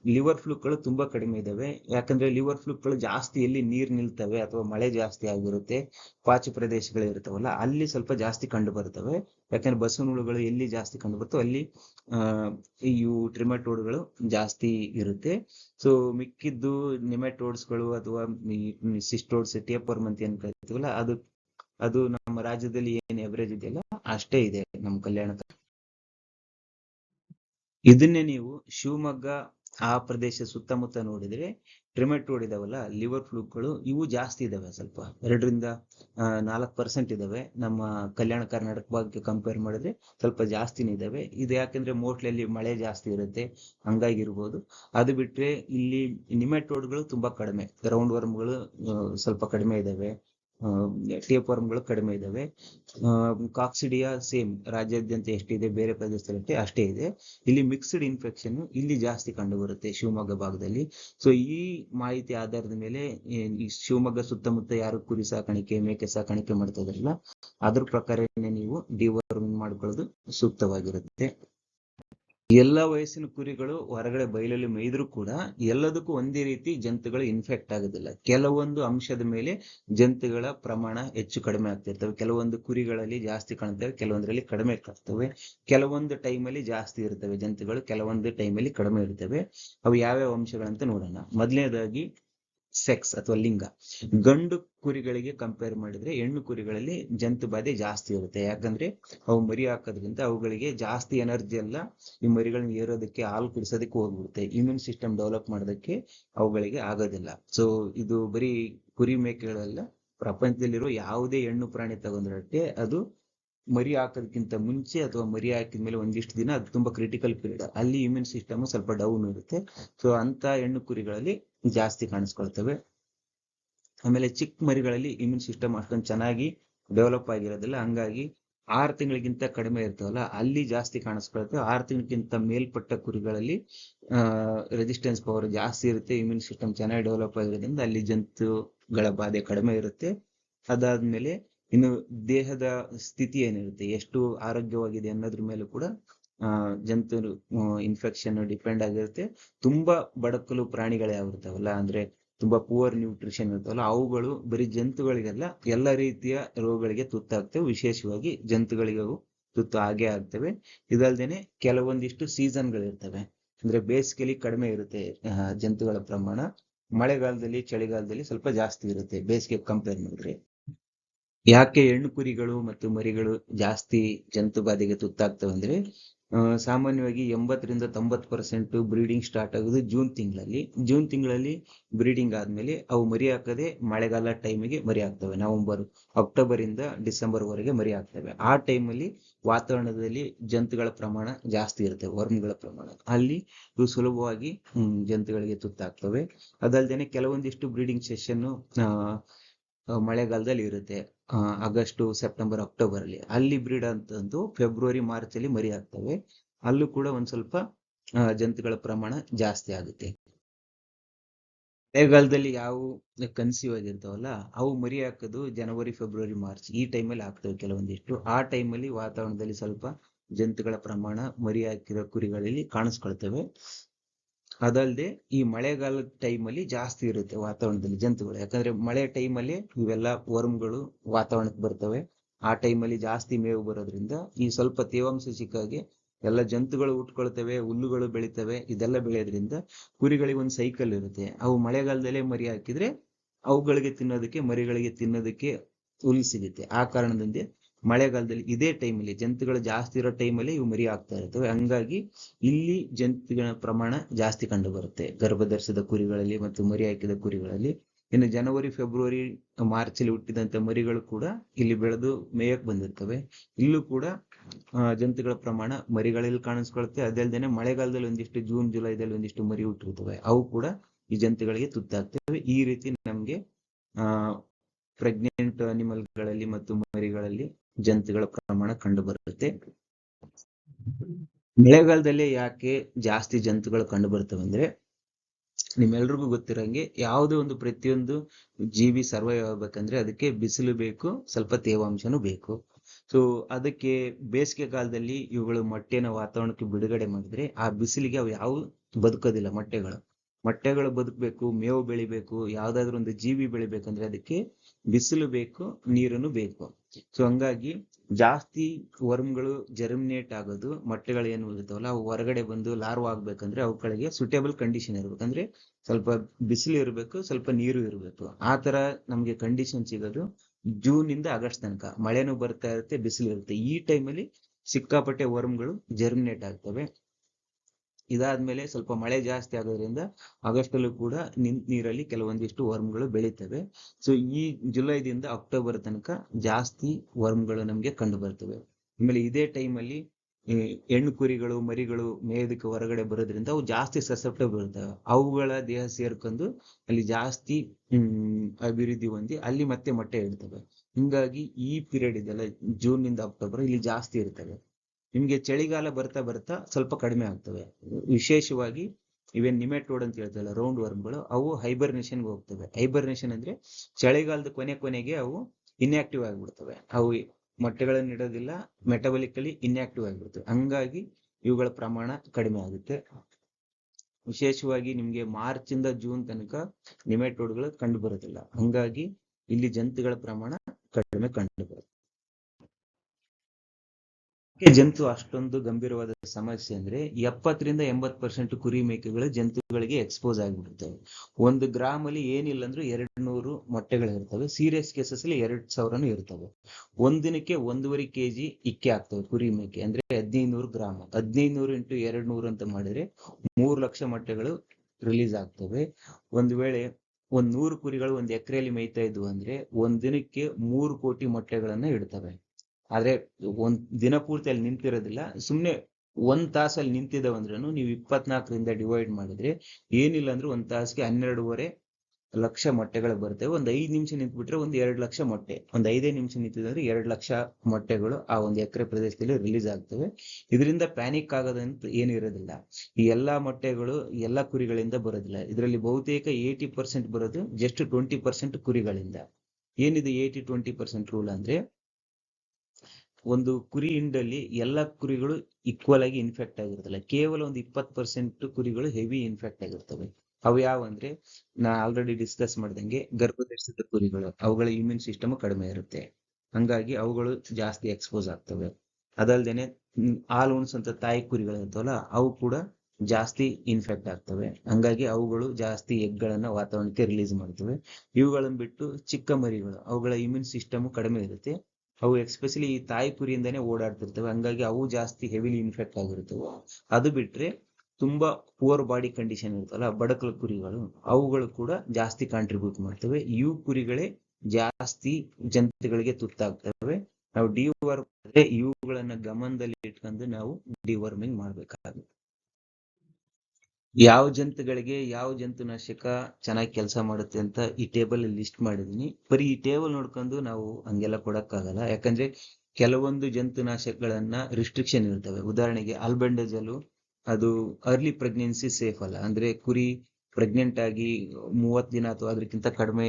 ಲಿವರ್ ಫ್ಲೂಕ್ಗಳು ತುಂಬಾ ಕಡಿಮೆ ಇದಾವೆ. ಯಾಕಂದ್ರೆ ಲಿವರ್ ಫ್ಲೂಕ್ಗಳು ಜಾಸ್ತಿ ಎಲ್ಲಿ ನೀರ್ ನಿಲ್ತವೆ ಅಥವಾ ಮಳೆ ಜಾಸ್ತಿ ಆಗಿರುತ್ತೆ, ಪಾಚಿ ಪ್ರದೇಶಗಳು ಇರ್ತಾವಲ್ಲ ಅಲ್ಲಿ ಸ್ವಲ್ಪ ಜಾಸ್ತಿ ಕಂಡು ಬರ್ತವೆ. ಯಾಕಂದ್ರೆ ಬಸವನ ಹುಳುಗಳು ಎಲ್ಲಿ ಜಾಸ್ತಿ ಕಂಡು ಬರ್ತೋ ಅಲ್ಲಿ ಇವು ಟ್ರಿಮೆಟೋಡ್ಗಳು ಜಾಸ್ತಿ ಇರುತ್ತೆ ಸೊ ಮಿಕ್ಕಿದ್ದು ನಿಮೆಟೋಡ್ಸ್ಗಳು ಅಥವಾ ಸಿಸ್ಟೋಡ್ಸ್ ಟೇಪರ್ಮ್ ಅಂತ ಏನ್ ಕರಿತೀವಲ್ಲ, ಅದು ಅದು ನಮ್ಮ ರಾಜ್ಯದಲ್ಲಿ ಏನ್ ಎವರೇಜ್ ಇದೆಯಲ್ಲ, ಅಷ್ಟೇ ಇದೆ ನಮ್ಮ ಕಲ್ಯಾಣ. ಇದನ್ನೇ ನೀವು ಶಿವಮೊಗ್ಗ ಆ ಪ್ರದೇಶ ಸುತ್ತಮುತ್ತ ನೋಡಿದ್ರೆ ಟ್ರಿಮೆಟೋಡ್ ಇದಾವಲ್ಲ ಲಿವರ್ ಫ್ಲೂಕ್ಗಳು ಇವು ಜಾಸ್ತಿ ಇದಾವೆ ಸ್ವಲ್ಪ. ಎರಡರಿಂದ ನಾಲ್ಕು ಪರ್ಸೆಂಟ್ ಇದಾವೆ. ನಮ್ಮ ಕಲ್ಯಾಣ ಕರ್ನಾಟಕ ಭಾಗಕ್ಕೆ ಕಂಪೇರ್ ಮಾಡಿದ್ರೆ ಸ್ವಲ್ಪ ಜಾಸ್ತಿನೇ ಇದಾವೆ. ಇದು ಯಾಕಂದ್ರೆ ಮೋಸ್ಟ್ಲಿ ಅಲ್ಲಿ ಮಳೆ ಜಾಸ್ತಿ ಇರುತ್ತೆ, ಹಂಗಾಗಿರ್ಬೋದು. ಅದು ಬಿಟ್ರೆ ಇಲ್ಲಿ ನಿಮೆಟೋಡ್ಗಳು ತುಂಬಾ ಕಡಿಮೆ. ರೌಂಡ್ ವರ್ಮ್ಗಳು ಸ್ವಲ್ಪ ಕಡಿಮೆ ಇದಾವೆ. ಟೇಪ್ ವರ್ಮ್ಗಳು ಕಡಿಮೆ ಇದಾವೆ ಕಾಕ್ಸಿಡಿಯಾ ಸೇಮ್, ರಾಜ್ಯಾದ್ಯಂತ ಎಷ್ಟಿದೆ, ಬೇರೆ ಪ್ರದೇಶದಲ್ಲಿ ಅಷ್ಟೇ ಇದೆ. ಇಲ್ಲಿ ಮಿಕ್ಸ್ಡ್ ಇನ್ಫೆಕ್ಷನ್ ಇಲ್ಲಿ ಜಾಸ್ತಿ ಕಂಡು ಬರುತ್ತೆ ಶಿವಮೊಗ್ಗ ಭಾಗದಲ್ಲಿ. ಸೊ ಈ ಮಾಹಿತಿ ಆಧಾರದ ಮೇಲೆ, ಈ ಶಿವಮೊಗ್ಗ ಸುತ್ತಮುತ್ತ ಯಾರು ಕುರಿ ಸಾಕಾಣಿಕೆ, ಮೇಕೆ ಸಾಕಾಣಿಕೆ ಮಾಡ್ತಾ ಇದಾರಲ್ಲ ಅದ್ರ ಪ್ರಕಾರನೇ ನೀವು ಡಿವರ್ಮಿಂಗ್ ಮಾಡ್ಕೊಳ್ಳೋದು ಸೂಕ್ತವಾಗಿರುತ್ತೆ. ಎಲ್ಲ ವಯಸ್ಸಿನ ಕುರಿಗಳು ಹೊರಗಡೆ ಬಯಲಲ್ಲಿ ಮೇಯ್ದ್ರು ಕೂಡ ಎಲ್ಲದಕ್ಕೂ ಒಂದೇ ರೀತಿ ಜಂತುಗಳು ಇನ್ಫೆಕ್ಟ್ ಆಗೋದಿಲ್ಲ. ಕೆಲವೊಂದು ಅಂಶದ ಮೇಲೆ ಜಂತುಗಳ ಪ್ರಮಾಣ ಹೆಚ್ಚು ಕಡಿಮೆ ಆಗ್ತಿರ್ತವೆ ಕೆಲವೊಂದು ಕುರಿಗಳಲ್ಲಿ ಜಾಸ್ತಿ ಕಾಣ್ತವೆ, ಕೆಲವೊಂದರಲ್ಲಿ ಕಡಿಮೆ ಕಾಣ್ತವೆ. ಕೆಲವೊಂದು ಟೈಮಲ್ಲಿ ಜಾಸ್ತಿ ಇರ್ತವೆ ಜಂತುಗಳು, ಕೆಲವೊಂದು ಟೈಮಲ್ಲಿ ಕಡಿಮೆ ಇರ್ತವೆ. ಅವು ಯಾವ್ಯಾವ ಅಂಶಗಳಂತ ನೋಡೋಣ. ಮೊದಲನೇದಾಗಿ ಸೆಕ್ಸ್ ಅಥವಾ ಲಿಂಗ. ಗಂಡು ಕುರಿಗಳಿಗೆ ಕಂಪೇರ್ ಮಾಡಿದ್ರೆ ಹೆಣ್ಣು ಕುರಿಗಳಲ್ಲಿ ಜಂತು ಬಾಧೆ ಜಾಸ್ತಿ ಇರುತ್ತೆ. ಯಾಕಂದ್ರೆ ಅವು ಮರಿ ಹಾಕೋದ್ರಿಂದ ಅವುಗಳಿಗೆ ಜಾಸ್ತಿ ಎನರ್ಜಿ ಎಲ್ಲ ಈ ಮರಿಗಳನ್ನ ಏರೋದಕ್ಕೆ, ಹಾಲು ಕುಡಿಸೋದಕ್ಕೆ ಹೋಗ್ಬಿಡುತ್ತೆ. ಇಮ್ಯೂನ್ ಸಿಸ್ಟಮ್ ಡೆವಲಪ್ ಮಾಡೋದಕ್ಕೆ ಅವುಗಳಿಗೆ ಆಗೋದಿಲ್ಲ. ಸೊ ಇದು ಬರೀ ಕುರಿ ಮೇಕೆಗಳೆಲ್ಲ, ಪ್ರಪಂಚದಲ್ಲಿರೋ ಯಾವುದೇ ಹೆಣ್ಣು ಪ್ರಾಣಿ ತಗೊಂಡ್ರೆ ಅದು ಮರಿ ಹಾಕೋದಕ್ಕಿಂತ ಮುಂಚೆ ಅಥವಾ ಮರಿ ಹಾಕಿದ ಮೇಲೆ ಒಂದಿಷ್ಟು ದಿನ ಅದು ತುಂಬಾ ಕ್ರಿಟಿಕಲ್ ಪೀರಿಯಡ್ ಅಲ್ಲಿ ಇಮ್ಯೂನ್ ಸಿಸ್ಟಮ್ ಸ್ವಲ್ಪ ಡೌನ್ ಇರುತ್ತೆ. ಸೊ ಅಂತ ಹೆಣ್ಣು ಕುರಿಗಳಲ್ಲಿ ಜಾಸ್ತಿ ಕಾಣಿಸ್ಕೊಳ್ತವೆ. ಆಮೇಲೆ ಚಿಕ್ಕ ಮರಿಗಳಲ್ಲಿ ಇಮ್ಯೂನ್ ಸಿಸ್ಟಮ್ ಅಷ್ಟೊಂದು ಚೆನ್ನಾಗಿ ಡೆವಲಪ್ ಆಗಿರೋದಿಲ್ಲ. ಹಂಗಾಗಿ ಆರು ತಿಂಗಳಿಗಿಂತ ಕಡಿಮೆ ಇರ್ತಾವಲ್ಲ, ಅಲ್ಲಿ ಜಾಸ್ತಿ ಕಾಣಿಸ್ಕೊಳ್ತವೆ. ಆರು ತಿಂಗಳಿಗಿಂತ ಮೇಲ್ಪಟ್ಟ ಕುರಿಗಳಲ್ಲಿ ರೆಸಿಸ್ಟೆನ್ಸ್ ಪವರ್ ಜಾಸ್ತಿ ಇರುತ್ತೆ ಇಮ್ಯೂನ್ ಸಿಸ್ಟಮ್ ಚೆನ್ನಾಗಿ ಡೆವಲಪ್ ಆಗಿರೋದ್ರಿಂದ ಅಲ್ಲಿ ಜಂತುಗಳ ಬಾಧೆ ಕಡಿಮೆ ಇರುತ್ತೆ. ಅದಾದ್ಮೇಲೆ ಇನ್ನು ದೇಹದ ಸ್ಥಿತಿ ಏನಿರುತ್ತೆ? ಎಷ್ಟು ಆರೋಗ್ಯವಾಗಿದೆ ಅನ್ನೋದ್ರ ಮೇಲೂ ಕೂಡ, ಆ ಜಂತು ಇನ್ಫೆಕ್ಷನ್ ಡಿಪೆಂಡ್ ಆಗಿರುತ್ತೆ. ತುಂಬಾ ಬಡಕಲು ಪ್ರಾಣಿಗಳು ಯಾವ ಅಂದ್ರೆ ತುಂಬಾ ಪುವರ್ ನ್ಯೂಟ್ರಿಷನ್ ಇರ್ತಾವಲ್ಲ, ಅವುಗಳು ಬರೀ ಜಂತುಗಳಿಗೆಲ್ಲ, ಎಲ್ಲ ರೀತಿಯ ರೋಗಗಳಿಗೆ ತುತ್ತಾಗ್ತವೆ. ವಿಶೇಷವಾಗಿ ಜಂತುಗಳಿಗೆ ತುತ್ತು ಆಗೇ ಆಗ್ತವೆ. ಇದಲ್ದೇನೆ ಕೆಲವೊಂದಿಷ್ಟು ಸೀಸನ್ಗಳಿರ್ತವೆ. ಅಂದ್ರೆ ಬೇಸಿಗೆಲಿ ಕಡಿಮೆ ಇರುತ್ತೆ ಜಂತುಗಳ ಪ್ರಮಾಣ. ಮಳೆಗಾಲದಲ್ಲಿ, ಚಳಿಗಾಲದಲ್ಲಿ ಸ್ವಲ್ಪ ಜಾಸ್ತಿ ಇರುತ್ತೆ, ಬೇಸಿಗೆ ಕಂಪೇರ್ ಮಾಡಿದ್ರೆ. ಯಾಕೆ ಹೆಣ್ಣು ಕುರಿಗಳು ಮತ್ತು ಮರಿಗಳು ಜಾಸ್ತಿ ಜಂತು ಬಾಧೆಗೆ ತುತ್ತಾಗ್ತವೆ ಅಂದ್ರೆ ಸಾಮಾನ್ಯವಾಗಿ ಎಂಬತ್ತರಿಂದ ತೊಂಬತ್ತು ಪರ್ಸೆಂಟ್ ಬ್ರೀಡಿಂಗ್ ಸ್ಟಾರ್ಟ್ ಆಗೋದು ಜೂನ್ ತಿಂಗಳಲ್ಲಿ. ಜೂನ್ ತಿಂಗಳಲ್ಲಿ ಬ್ರೀಡಿಂಗ್ ಆದ್ಮೇಲೆ ಅವು ಮರಿ ಹಾಕದೆ ಮಳೆಗಾಲ ಟೈಮಿಗೆ ಮರಿ ಆಗ್ತವೆ ನವೆಂಬರ್ ಅಕ್ಟೋಬರ್ ಇಂದ ಡಿಸೆಂಬರ್ ವರೆಗೆ ಮರಿ ಆಗ್ತವೆ ಆ ಟೈಮಲ್ಲಿ ವಾತಾವರಣದಲ್ಲಿ ಜಂತುಗಳ ಪ್ರಮಾಣ ಜಾಸ್ತಿ ಇರುತ್ತೆ ವರ್ಮ್ಗಳ ಪ್ರಮಾಣ. ಅಲ್ಲಿ ಇವು ಸುಲಭವಾಗಿ ಜಂತುಗಳಿಗೆ ತುತ್ತಾಗ್ತವೆ. ಅದಲ್ದೇನೆ ಕೆಲವೊಂದಿಷ್ಟು ಬ್ರೀಡಿಂಗ್ ಸೆಷನ್ ಮಳೆಗಾಲದಲ್ಲಿ ಇರುತ್ತೆ. ಆಗಸ್ಟ್, ಸೆಪ್ಟೆಂಬರ್ ಅಕ್ಟೋಬರ್ ಅಲ್ಲಿ ಅಲ್ಲಿ ಬ್ರೀಡ್ ಅಂತಂದು ಫೆಬ್ರವರಿ ಮಾರ್ಚ್ ಅಲ್ಲಿ ಮರಿ ಆಗ್ತವೆ. ಅಲ್ಲೂ ಕೂಡ ಒಂದ್ ಸ್ವಲ್ಪ ಜಂತುಗಳ ಪ್ರಮಾಣ ಜಾಸ್ತಿ ಆಗುತ್ತೆ. ಮಳೆಗಾಲದಲ್ಲಿ ಯಾವ ಕನ್ಸೀವ್ ಆಗಿರ್ತಾವಲ್ಲ, ಅವು ಮರಿ ಹಾಕೋದು ಜನವರಿ, ಫೆಬ್ರವರಿ, ಮಾರ್ಚ್. ಈ ಟೈಮಲ್ಲಿ ಆಗ್ತವೆ ಕೆಲವೊಂದಿಷ್ಟು. ಆ ಟೈಮಲ್ಲಿ ವಾತಾವರಣದಲ್ಲಿ ಸ್ವಲ್ಪ ಜಂತುಗಳ ಪ್ರಮಾಣ ಮರಿ ಹಾಕಿರೋ ಕುರಿಗಳಲ್ಲಿ ಕಾಣಿಸ್ಕೊಳ್ತವೆ. ಅದಲ್ಲದೆ ಈ ಮಳೆಗಾಲದ ಟೈಮಲ್ಲಿ ಜಾಸ್ತಿ ಇರುತ್ತೆ ವಾತಾವರಣದಲ್ಲಿ ಜಂತುಗಳು. ಯಾಕಂದ್ರೆ ಮಳೆ ಟೈಮಲ್ಲಿ ಇವೆಲ್ಲ ವರ್ಮ್ಗಳು ವಾತಾವರಣಕ್ಕೆ ಬರ್ತವೆ. ಆ ಟೈಮಲ್ಲಿ ಜಾಸ್ತಿ ಮೇವು ಬರೋದ್ರಿಂದ ಈ ಸ್ವಲ್ಪ ತೇವಾಂಶ ಸಿಕ್ಕಾಗೆ ಎಲ್ಲ ಜಂತುಗಳು ಉಟ್ಕೊಳ್ತವೆ, ಹುಲ್ಲುಗಳು ಬೆಳಿತವೆ, ಇದೆಲ್ಲ ಬೆಳೆಯೋದ್ರಿಂದ ಕುರಿಗಳಿಗೆ ಒಂದು ಸೈಕಲ್ ಇರುತ್ತೆ. ಅವು ಮಳೆಗಾಲದಲ್ಲೇ ಮರಿ ಹಾಕಿದ್ರೆ ಅವುಗಳಿಗೆ ತಿನ್ನೋದಕ್ಕೆ, ಮರಿಗಳಿಗೆ ತಿನ್ನೋದಕ್ಕೆ ಹುಲ್ಲು ಸಿಗುತ್ತೆ. ಆ ಕಾರಣದಿಂದ ಮಳೆಗಾಲದಲ್ಲಿ ಇದೇ ಟೈಮಲ್ಲಿ ಜಂತುಗಳು ಜಾಸ್ತಿ ಇರೋ ಟೈಮಲ್ಲಿ ಇವು ಮರಿ ಆಗ್ತಾ ಇರ್ತವೆ. ಹಂಗಾಗಿ ಇಲ್ಲಿ ಜಂತುಗಳ ಪ್ರಮಾಣ ಜಾಸ್ತಿ ಕಂಡು ಬರುತ್ತೆ. ಗರ್ಭಧರಿಸಿದ ಕುರಿಗಳಲ್ಲಿ ಮತ್ತು ಮರಿ ಹಾಕಿದ ಕುರಿಗಳಲ್ಲಿ. ಇನ್ನು ಜನವರಿ, ಫೆಬ್ರವರಿ ಮಾರ್ಚ್ ಅಲ್ಲಿ ಹುಟ್ಟಿದಂತ ಮರಿಗಳು ಕೂಡ ಇಲ್ಲಿ ಬೆಳೆದು ಮೇಯಕ್ ಬಂದಿರ್ತವೆ. ಇಲ್ಲೂ ಕೂಡ ಜಂತುಗಳ ಪ್ರಮಾಣ ಮರಿಗಳಲ್ಲಿ ಕಾಣಿಸ್ಕೊಳುತ್ತೆ. ಅದಲ್ದೇನೆ ಮಳೆಗಾಲದಲ್ಲಿ ಒಂದಿಷ್ಟು, ಜೂನ್, ಜುಲೈದಲ್ಲಿ ಒಂದಿಷ್ಟು ಮರಿ ಹುಟ್ಟಿರ್ತವೆ. ಅವು ಕೂಡ ಈ ಜಂತುಗಳಿಗೆ ತುತ್ತಾಗ್ತವೆ. ಈ ರೀತಿ ನಮ್ಗೆ, ಆ ಪ್ರೆಗ್ನೆಂಟ್ ಅನಿಮಲ್ಗಳಲ್ಲಿ ಮತ್ತು ಮರಿಗಳಲ್ಲಿ ಜಂತುಗಳ ಪ್ರಮಾಣ ಕಂಡು ಬರುತ್ತೆ ಮಳೆಗಾಲದಲ್ಲಿ ಯಾಕೆ ಜಾಸ್ತಿ ಜಂತುಗಳು ಕಂಡು ಬರ್ತವೆ ಅಂದ್ರೆ ನಿಮ್ಮೆಲ್ರಿಗೂ ಗೊತ್ತಿರಂಗೆ ಯಾವುದೇ ಒಂದು ಪ್ರತಿಯೊಂದು ಜೀವಿ ಸರ್ವೈವ್ ಆಗ್ಬೇಕಂದ್ರೆ ಅದಕ್ಕೆ ಬಿಸಿಲು ಬೇಕು, ಸ್ವಲ್ಪ ತೇವಾಂಶನೂ ಬೇಕು. ಸೊ ಅದಕ್ಕೆ ಬೇಸಿಗೆ ಕಾಲದಲ್ಲಿ ಇವುಗಳು ಮೊಟ್ಟೆನ ವಾತಾವರಣಕ್ಕೆ ಬಿಡುಗಡೆ ಮಾಡಿದ್ರೆ ಆ ಬಿಸಿಲಿಗೆ ಅವು ಯಾವ ಬದುಕೋದಿಲ್ಲ ಮೊಟ್ಟೆಗಳು. ಮೊಟ್ಟೆಗಳು ಬದುಕಬೇಕು, ಮೇವು ಬೆಳಿಬೇಕು, ಯಾವ್ದಾದ್ರು ಒಂದು ಜೀವಿ ಬೆಳಿಬೇಕಂದ್ರೆ ಅದಕ್ಕೆ ಬಿಸಿಲು ಬೇಕು, ನೀರನ್ನು ಬೇಕು. ಸೊ ಹಂಗಾಗಿ ಜಾಸ್ತಿ ವರ್ಮ್ಗಳು ಜರ್ಮಿನೇಟ್ ಆಗೋದು, ಮೊಟ್ಟೆಗಳು ಏನು ಇರ್ತಾವಲ್ಲ ಅವು ಹೊರಗಡೆ ಬಂದು ಲಾರ್ವ್ ಆಗ್ಬೇಕಂದ್ರೆ ಅವುಗಳಿಗೆ ಸುಟೇಬಲ್ ಕಂಡೀಷನ್ ಇರ್ಬೇಕು. ಅಂದ್ರೆ ಸ್ವಲ್ಪ ಬಿಸಿಲು ಇರಬೇಕು, ಸ್ವಲ್ಪ ನೀರು ಇರಬೇಕು. ಆ ತರ ನಮ್ಗೆ ಕಂಡೀಷನ್ ಸಿಗೋದು ಜೂನ್ ಇಂದ ಆಗಸ್ಟ್ ತನಕ. ಮಳೆನೂ ಬರ್ತಾ ಇರುತ್ತೆ, ಬಿಸಿಲು ಇರುತ್ತೆ. ಈ ಟೈಮಲ್ಲಿ ಸಿಕ್ಕಾಪಟ್ಟೆ ವರ್ಮ್ಗಳು ಜರ್ಮಿನೇಟ್ ಆಗ್ತವೆ. ಇದಾದ್ಮೇಲೆ ಸ್ವಲ್ಪ ಮಳೆ ಜಾಸ್ತಿ ಆಗೋದ್ರಿಂದ ಆಗಸ್ಟ್ ಅಲ್ಲೂ ಕೂಡ ನೀರಲ್ಲಿ ಕೆಲವೊಂದಿಷ್ಟು ವರ್ಮ್ಗಳು ಬೆಳೀತವೆ. ಸೊ ಈ ಜುಲೈದಿಂದ ಅಕ್ಟೋಬರ್ ತನಕ ಜಾಸ್ತಿ ವರ್ಮ್ಗಳು ನಮ್ಗೆ ಕಂಡು ಬರ್ತವೆ. ಆಮೇಲೆ ಇದೇ ಟೈಮಲ್ಲಿ ಹೆಣ್ಣು ಕುರಿಗಳು, ಮರಿಗಳು ಮೇಯೋದಕ್ಕೆ ಹೊರಗಡೆ ಬರೋದ್ರಿಂದ ಅವು ಜಾಸ್ತಿ ಸಸೆಪ್ಟಬಲ್ ಇರ್ತವೆ ಅವುಗಳ ದೇಹ ಸೇರ್ಕೊಂಡು ಅಲ್ಲಿ ಜಾಸ್ತಿ ಅಭಿವೃದ್ಧಿ ಹೊಂದಿ ಅಲ್ಲಿ ಮತ್ತೆ ಮೊಟ್ಟೆ ಇಡ್ತವೆ. ಹಿಂಗಾಗಿ ಈ ಪೀರಿಯಡ್ ಇದೆಲ್ಲ ಜೂನ್ನಿಂದ ಅಕ್ಟೋಬರ್ ಇಲ್ಲಿ ಜಾಸ್ತಿ ಇರ್ತವೆ. ನಿಮ್ಗೆ ಚಳಿಗಾಲ ಬರ್ತಾ ಬರ್ತಾ ಸ್ವಲ್ಪ ಕಡಿಮೆ ಆಗ್ತವೆ. ವಿಶೇಷವಾಗಿ ಇವೇನ್ ನಿಮೆಟೋಡ್ ಅಂತ ಹೇಳ್ತಲ್ಲ ರೌಂಡ್ ವರ್ಮ್ಗಳು ಅವು ಹೈಬರ್ನೇಷನ್ಗೆ ಹೋಗ್ತವೆ. ಹೈಬರ್ನೇಷನ್ ಅಂದ್ರೆ ಚಳಿಗಾಲದ ಕೊನೆ ಕೊನೆಗೆ ಅವು ಇನ್ಆಕ್ಟಿವ್ ಆಗಿಬಿಡ್ತವೆ. ಅವು ಮೊಟ್ಟೆಗಳನ್ನು ಇಡೋದಿಲ್ಲ ಮೆಟಬಲಿಕಲಿ ಇನ್ಆಕ್ಟಿವ್ ಆಗಿಬಿಡ್ತವೆ. ಹಂಗಾಗಿ ಇವುಗಳ ಪ್ರಮಾಣ ಕಡಿಮೆ ಆಗುತ್ತೆ. ವಿಶೇಷವಾಗಿ ನಿಮ್ಗೆ ಮಾರ್ಚ್ ಇಂದ ಜೂನ್ ತನಕ ನಿಮೆಟೋಡ್ಗಳು ಕಂಡು ಬರೋದಿಲ್ಲ. ಹಂಗಾಗಿ ಇಲ್ಲಿ ಜಂತುಗಳ ಪ್ರಮಾಣ ಕಡಿಮೆ ಕಂಡು ಬರುತ್ತೆ. ಜಂತು ಅಷ್ಟೊಂದು ಗಂಭೀರವಾದ ಸಮಸ್ಯೆ ಅಂದ್ರೆ ಎಪ್ಪತ್ತರಿಂದ ಎಂಬತ್ ಪರ್ಸೆಂಟ್ ಕುರಿ ಮೇಕೆಗಳು ಜಂತುಗಳಿಗೆ ಎಕ್ಸ್ಪೋಸ್ ಆಗಿಬಿಡ್ತವೆ ಒಂದು ಗ್ರಾಮ್ ಅಲ್ಲಿ ಏನಿಲ್ಲ ಅಂದ್ರೆ ಎರಡ್ ನೂರು ಮೊಟ್ಟೆಗಳು ಇರ್ತವೆ. ಸೀರಿಯಸ್ ಕೇಸಸ್ ಅಲ್ಲಿ ಎರಡ್ ಸಾವಿರನೂ ಇರ್ತವೆ. ಒಂದಿನಕ್ಕೆ ಒಂದೂವರೆ ಕೆಜಿ ಇಕ್ಕೆ ಆಗ್ತವೆ ಕುರಿ ಮೇಕೆ ಅಂದ್ರೆ ಹದಿನೈದು ಗ್ರಾಮ್. ಹದಿನೈದು ಇಂಟು ಎರಡ್ ನೂರು ಅಂತ ಮಾಡಿದ್ರೆ ಮೂರು ಲಕ್ಷ ಮೊಟ್ಟೆಗಳು ರಿಲೀಸ್ ಆಗ್ತವೆ. ಒಂದು ವೇಳೆ ಒಂದ್ ನೂರು ಕುರಿಗಳು ಒಂದ್ ಎಕರೆಯಲ್ಲಿ ಮೇಯ್ತಾ ಇದ್ವು ಅಂದ್ರೆ ಒಂದಿನಕ್ಕೆ ದಿನಕ್ಕೆ ಮೂರು ಕೋಟಿ ಮೊಟ್ಟೆಗಳನ್ನ ಇಡ್ತವೆ. ಆದ್ರೆ ಒಂದ್ ದಿನ ಪೂರ್ತಿ ಅಲ್ಲಿ ನಿಂತಿರೋದಿಲ್ಲ. ಸುಮ್ನೆ ಒಂದ್ ತಾಸಲ್ಲಿ ನಿಂತಿದ್ದಾವಂದ್ರೂ ನೀವು ಇಪ್ಪತ್ನಾಲ್ಕರಿಂದ ಡಿವೈಡ್ ಮಾಡಿದ್ರೆ ಏನಿಲ್ಲ ಅಂದ್ರೆ ಒಂದ್ ತಾಸಿಗೆ ಹನ್ನೆರಡೂವರೆ ಲಕ್ಷ ಮೊಟ್ಟೆಗಳು ಬರ್ತವೆ ಒಂದ್ ಐದ್ ನಿಮಿಷ ನಿಂತ್ಬಿಟ್ರೆ ಒಂದ್ ಎರಡ್ ಲಕ್ಷ ಮೊಟ್ಟೆ. ಒಂದ್ ಐದೇ ನಿಮಿಷ ನಿಂತಿದ್ರೆ ಎರಡ್ ಲಕ್ಷ ಮೊಟ್ಟೆಗಳು ಆ ಒಂದ್ ಎಕರೆ ಪ್ರದೇಶದಲ್ಲಿ ರಿಲೀಸ್ ಆಗ್ತವೆ. ಇದರಿಂದ ಪ್ಯಾನಿಕ್ ಆಗೋದಂತ ಏನಿರೋದಿಲ್ಲ ಈ ಎಲ್ಲಾ ಮೊಟ್ಟೆಗಳು, ಎಲ್ಲಾ ಕುರಿಗಳಿಂದ ಬರೋದಿಲ್ಲ. ಇದರಲ್ಲಿ ಬಹುತೇಕ ಏಯ್ಟಿ ಪರ್ಸೆಂಟ್ ಬರೋದು ಜಸ್ಟ್ ಟ್ವೆಂಟಿ ಪರ್ಸೆಂಟ್ ಕುರಿಗಳಿಂದ. ಏನಿದೆ ಏಯ್ಟಿ ಟ್ವೆಂಟಿ ಪರ್ಸೆಂಟ್ ರೂಲ್ ಅಂದ್ರೆ ಒಂದು ಕುರಿ ಹಿಂಡಲ್ಲಿ ಎಲ್ಲಾ ಕುರಿಗಳು ಈಕ್ವಲ್ ಆಗಿ ಇನ್ಫೆಕ್ಟ್ ಆಗಿರ್ತಲ್ಲ ಕೇವಲ ಒಂದು ಇಪ್ಪತ್ ಪರ್ಸೆಂಟ್ ಕುರಿಗಳು ಹೆವಿ ಇನ್ಫೆಕ್ಟ್ ಆಗಿರ್ತವೆ. ಅವು ಯಾವ ಅಂದ್ರೆ, ನಾ ಆಲ್ರೆಡಿ ಡಿಸ್ಕಸ್ ಮಾಡ್ದಂಗೆ ಗರ್ಭಧರಿಸಿದ ಕುರಿಗಳು, ಅವುಗಳ ಇಮ್ಯೂನ್ ಸಿಸ್ಟಮ್ ಕಡಿಮೆ ಇರುತ್ತೆ. ಹಂಗಾಗಿ ಅವುಗಳು ಜಾಸ್ತಿ ಎಕ್ಸ್ಪೋಸ್ ಆಗ್ತವೆ. ಅದಲ್ದೇನೆ ಹಾಲು ಉಣಿಸಂತ ತಾಯಿ ಕುರಿಗಳು ಇರ್ತಾವಲ್ಲ ಅವು ಕೂಡ ಜಾಸ್ತಿ ಇನ್ಫೆಕ್ಟ್ ಆಗ್ತವೆ. ಹಂಗಾಗಿ ಅವುಗಳು ಜಾಸ್ತಿ ಎಗ್ಗಳನ್ನ ವಾತಾವರಣಕ್ಕೆ ರಿಲೀಸ್ ಮಾಡ್ತವೆ. ಇವುಗಳನ್ನ ಬಿಟ್ಟು ಚಿಕ್ಕ ಮರಿಗಳು, ಅವುಗಳ ಇಮ್ಯೂನ್ ಸಿಸ್ಟಮ್ ಕಡಿಮೆ ಇರುತ್ತೆ. ಅವು ಎಕ್ಸ್ಪೆಷಲಿ ಈ ತಾಯಿ ಕುರಿಯಿಂದಾನೆ ಓಡಾಡ್ತಿರ್ತವೆ. ಹಂಗಾಗಿ ಅವು ಜಾಸ್ತಿ ಹೆವಿಲಿ ಇನ್ಫೆಕ್ಟ್ ಆಗಿರ್ತವೆ. ಅದು ಬಿಟ್ರೆ ತುಂಬಾ ಪುವರ್ ಬಾಡಿ ಕಂಡೀಷನ್ ಇರುತ್ತಲ್ಲ, ಬಡಕಲ ಕುರಿಗಳು, ಅವುಗಳು ಕೂಡ ಜಾಸ್ತಿ ಕಾಂಟ್ರಿಬ್ಯೂಟ್ ಮಾಡ್ತವೆ. ಇವು ಕುರಿಗಳೇ ಜಾಸ್ತಿ ಜಂತುಗಳಿಗೆ ತುತ್ತಾಗ್ತವೆ. ನಾವು ಡಿವರ್ಮ್ ಇವುಗಳನ್ನ ಗಮನದಲ್ಲಿ ಇಟ್ಕೊಂಡು ನಾವು ಡಿವರ್ಮಿಂಗ್ ಮಾಡ್ಬೇಕಾಗುತ್ತೆ. ಯಾವ ಜಂತುಗಳಿಗೆ ಯಾವ ಜಂತುನಾಶಕ ಚೆನ್ನಾಗಿ ಕೆಲಸ ಮಾಡುತ್ತೆ ಅಂತ ಈ ಟೇಬಲ್ ಲಿಸ್ಟ್ ಮಾಡಿದೀನಿ ಬರೀ ಈ ಟೇಬಲ್ ನೋಡ್ಕೊಂಡು ನಾವು ಹಂಗೆಲ್ಲ ಕೊಡಕ್ಕಾಗಲ್ಲ. ಯಾಕಂದ್ರೆ ಕೆಲವೊಂದು ಜಂತುನಾಶಕಗಳನ್ನ ರಿಸ್ಟ್ರಿಕ್ಷನ್ ಇರ್ತವೆ. ಉದಾಹರಣೆಗೆ ಆಲ್ಬೆಂಡಜಲು ಅದು ಅರ್ಲಿ ಪ್ರೆಗ್ನೆನ್ಸಿ ಸೇಫ್ ಅಲ್ಲ. ಅಂದ್ರೆ ಕುರಿ ಪ್ರೆಗ್ನೆಂಟ್ ಆಗಿ ಮೂವತ್ ದಿನ ಅಥವಾ ಅದಕ್ಕಿಂತ ಕಡಿಮೆ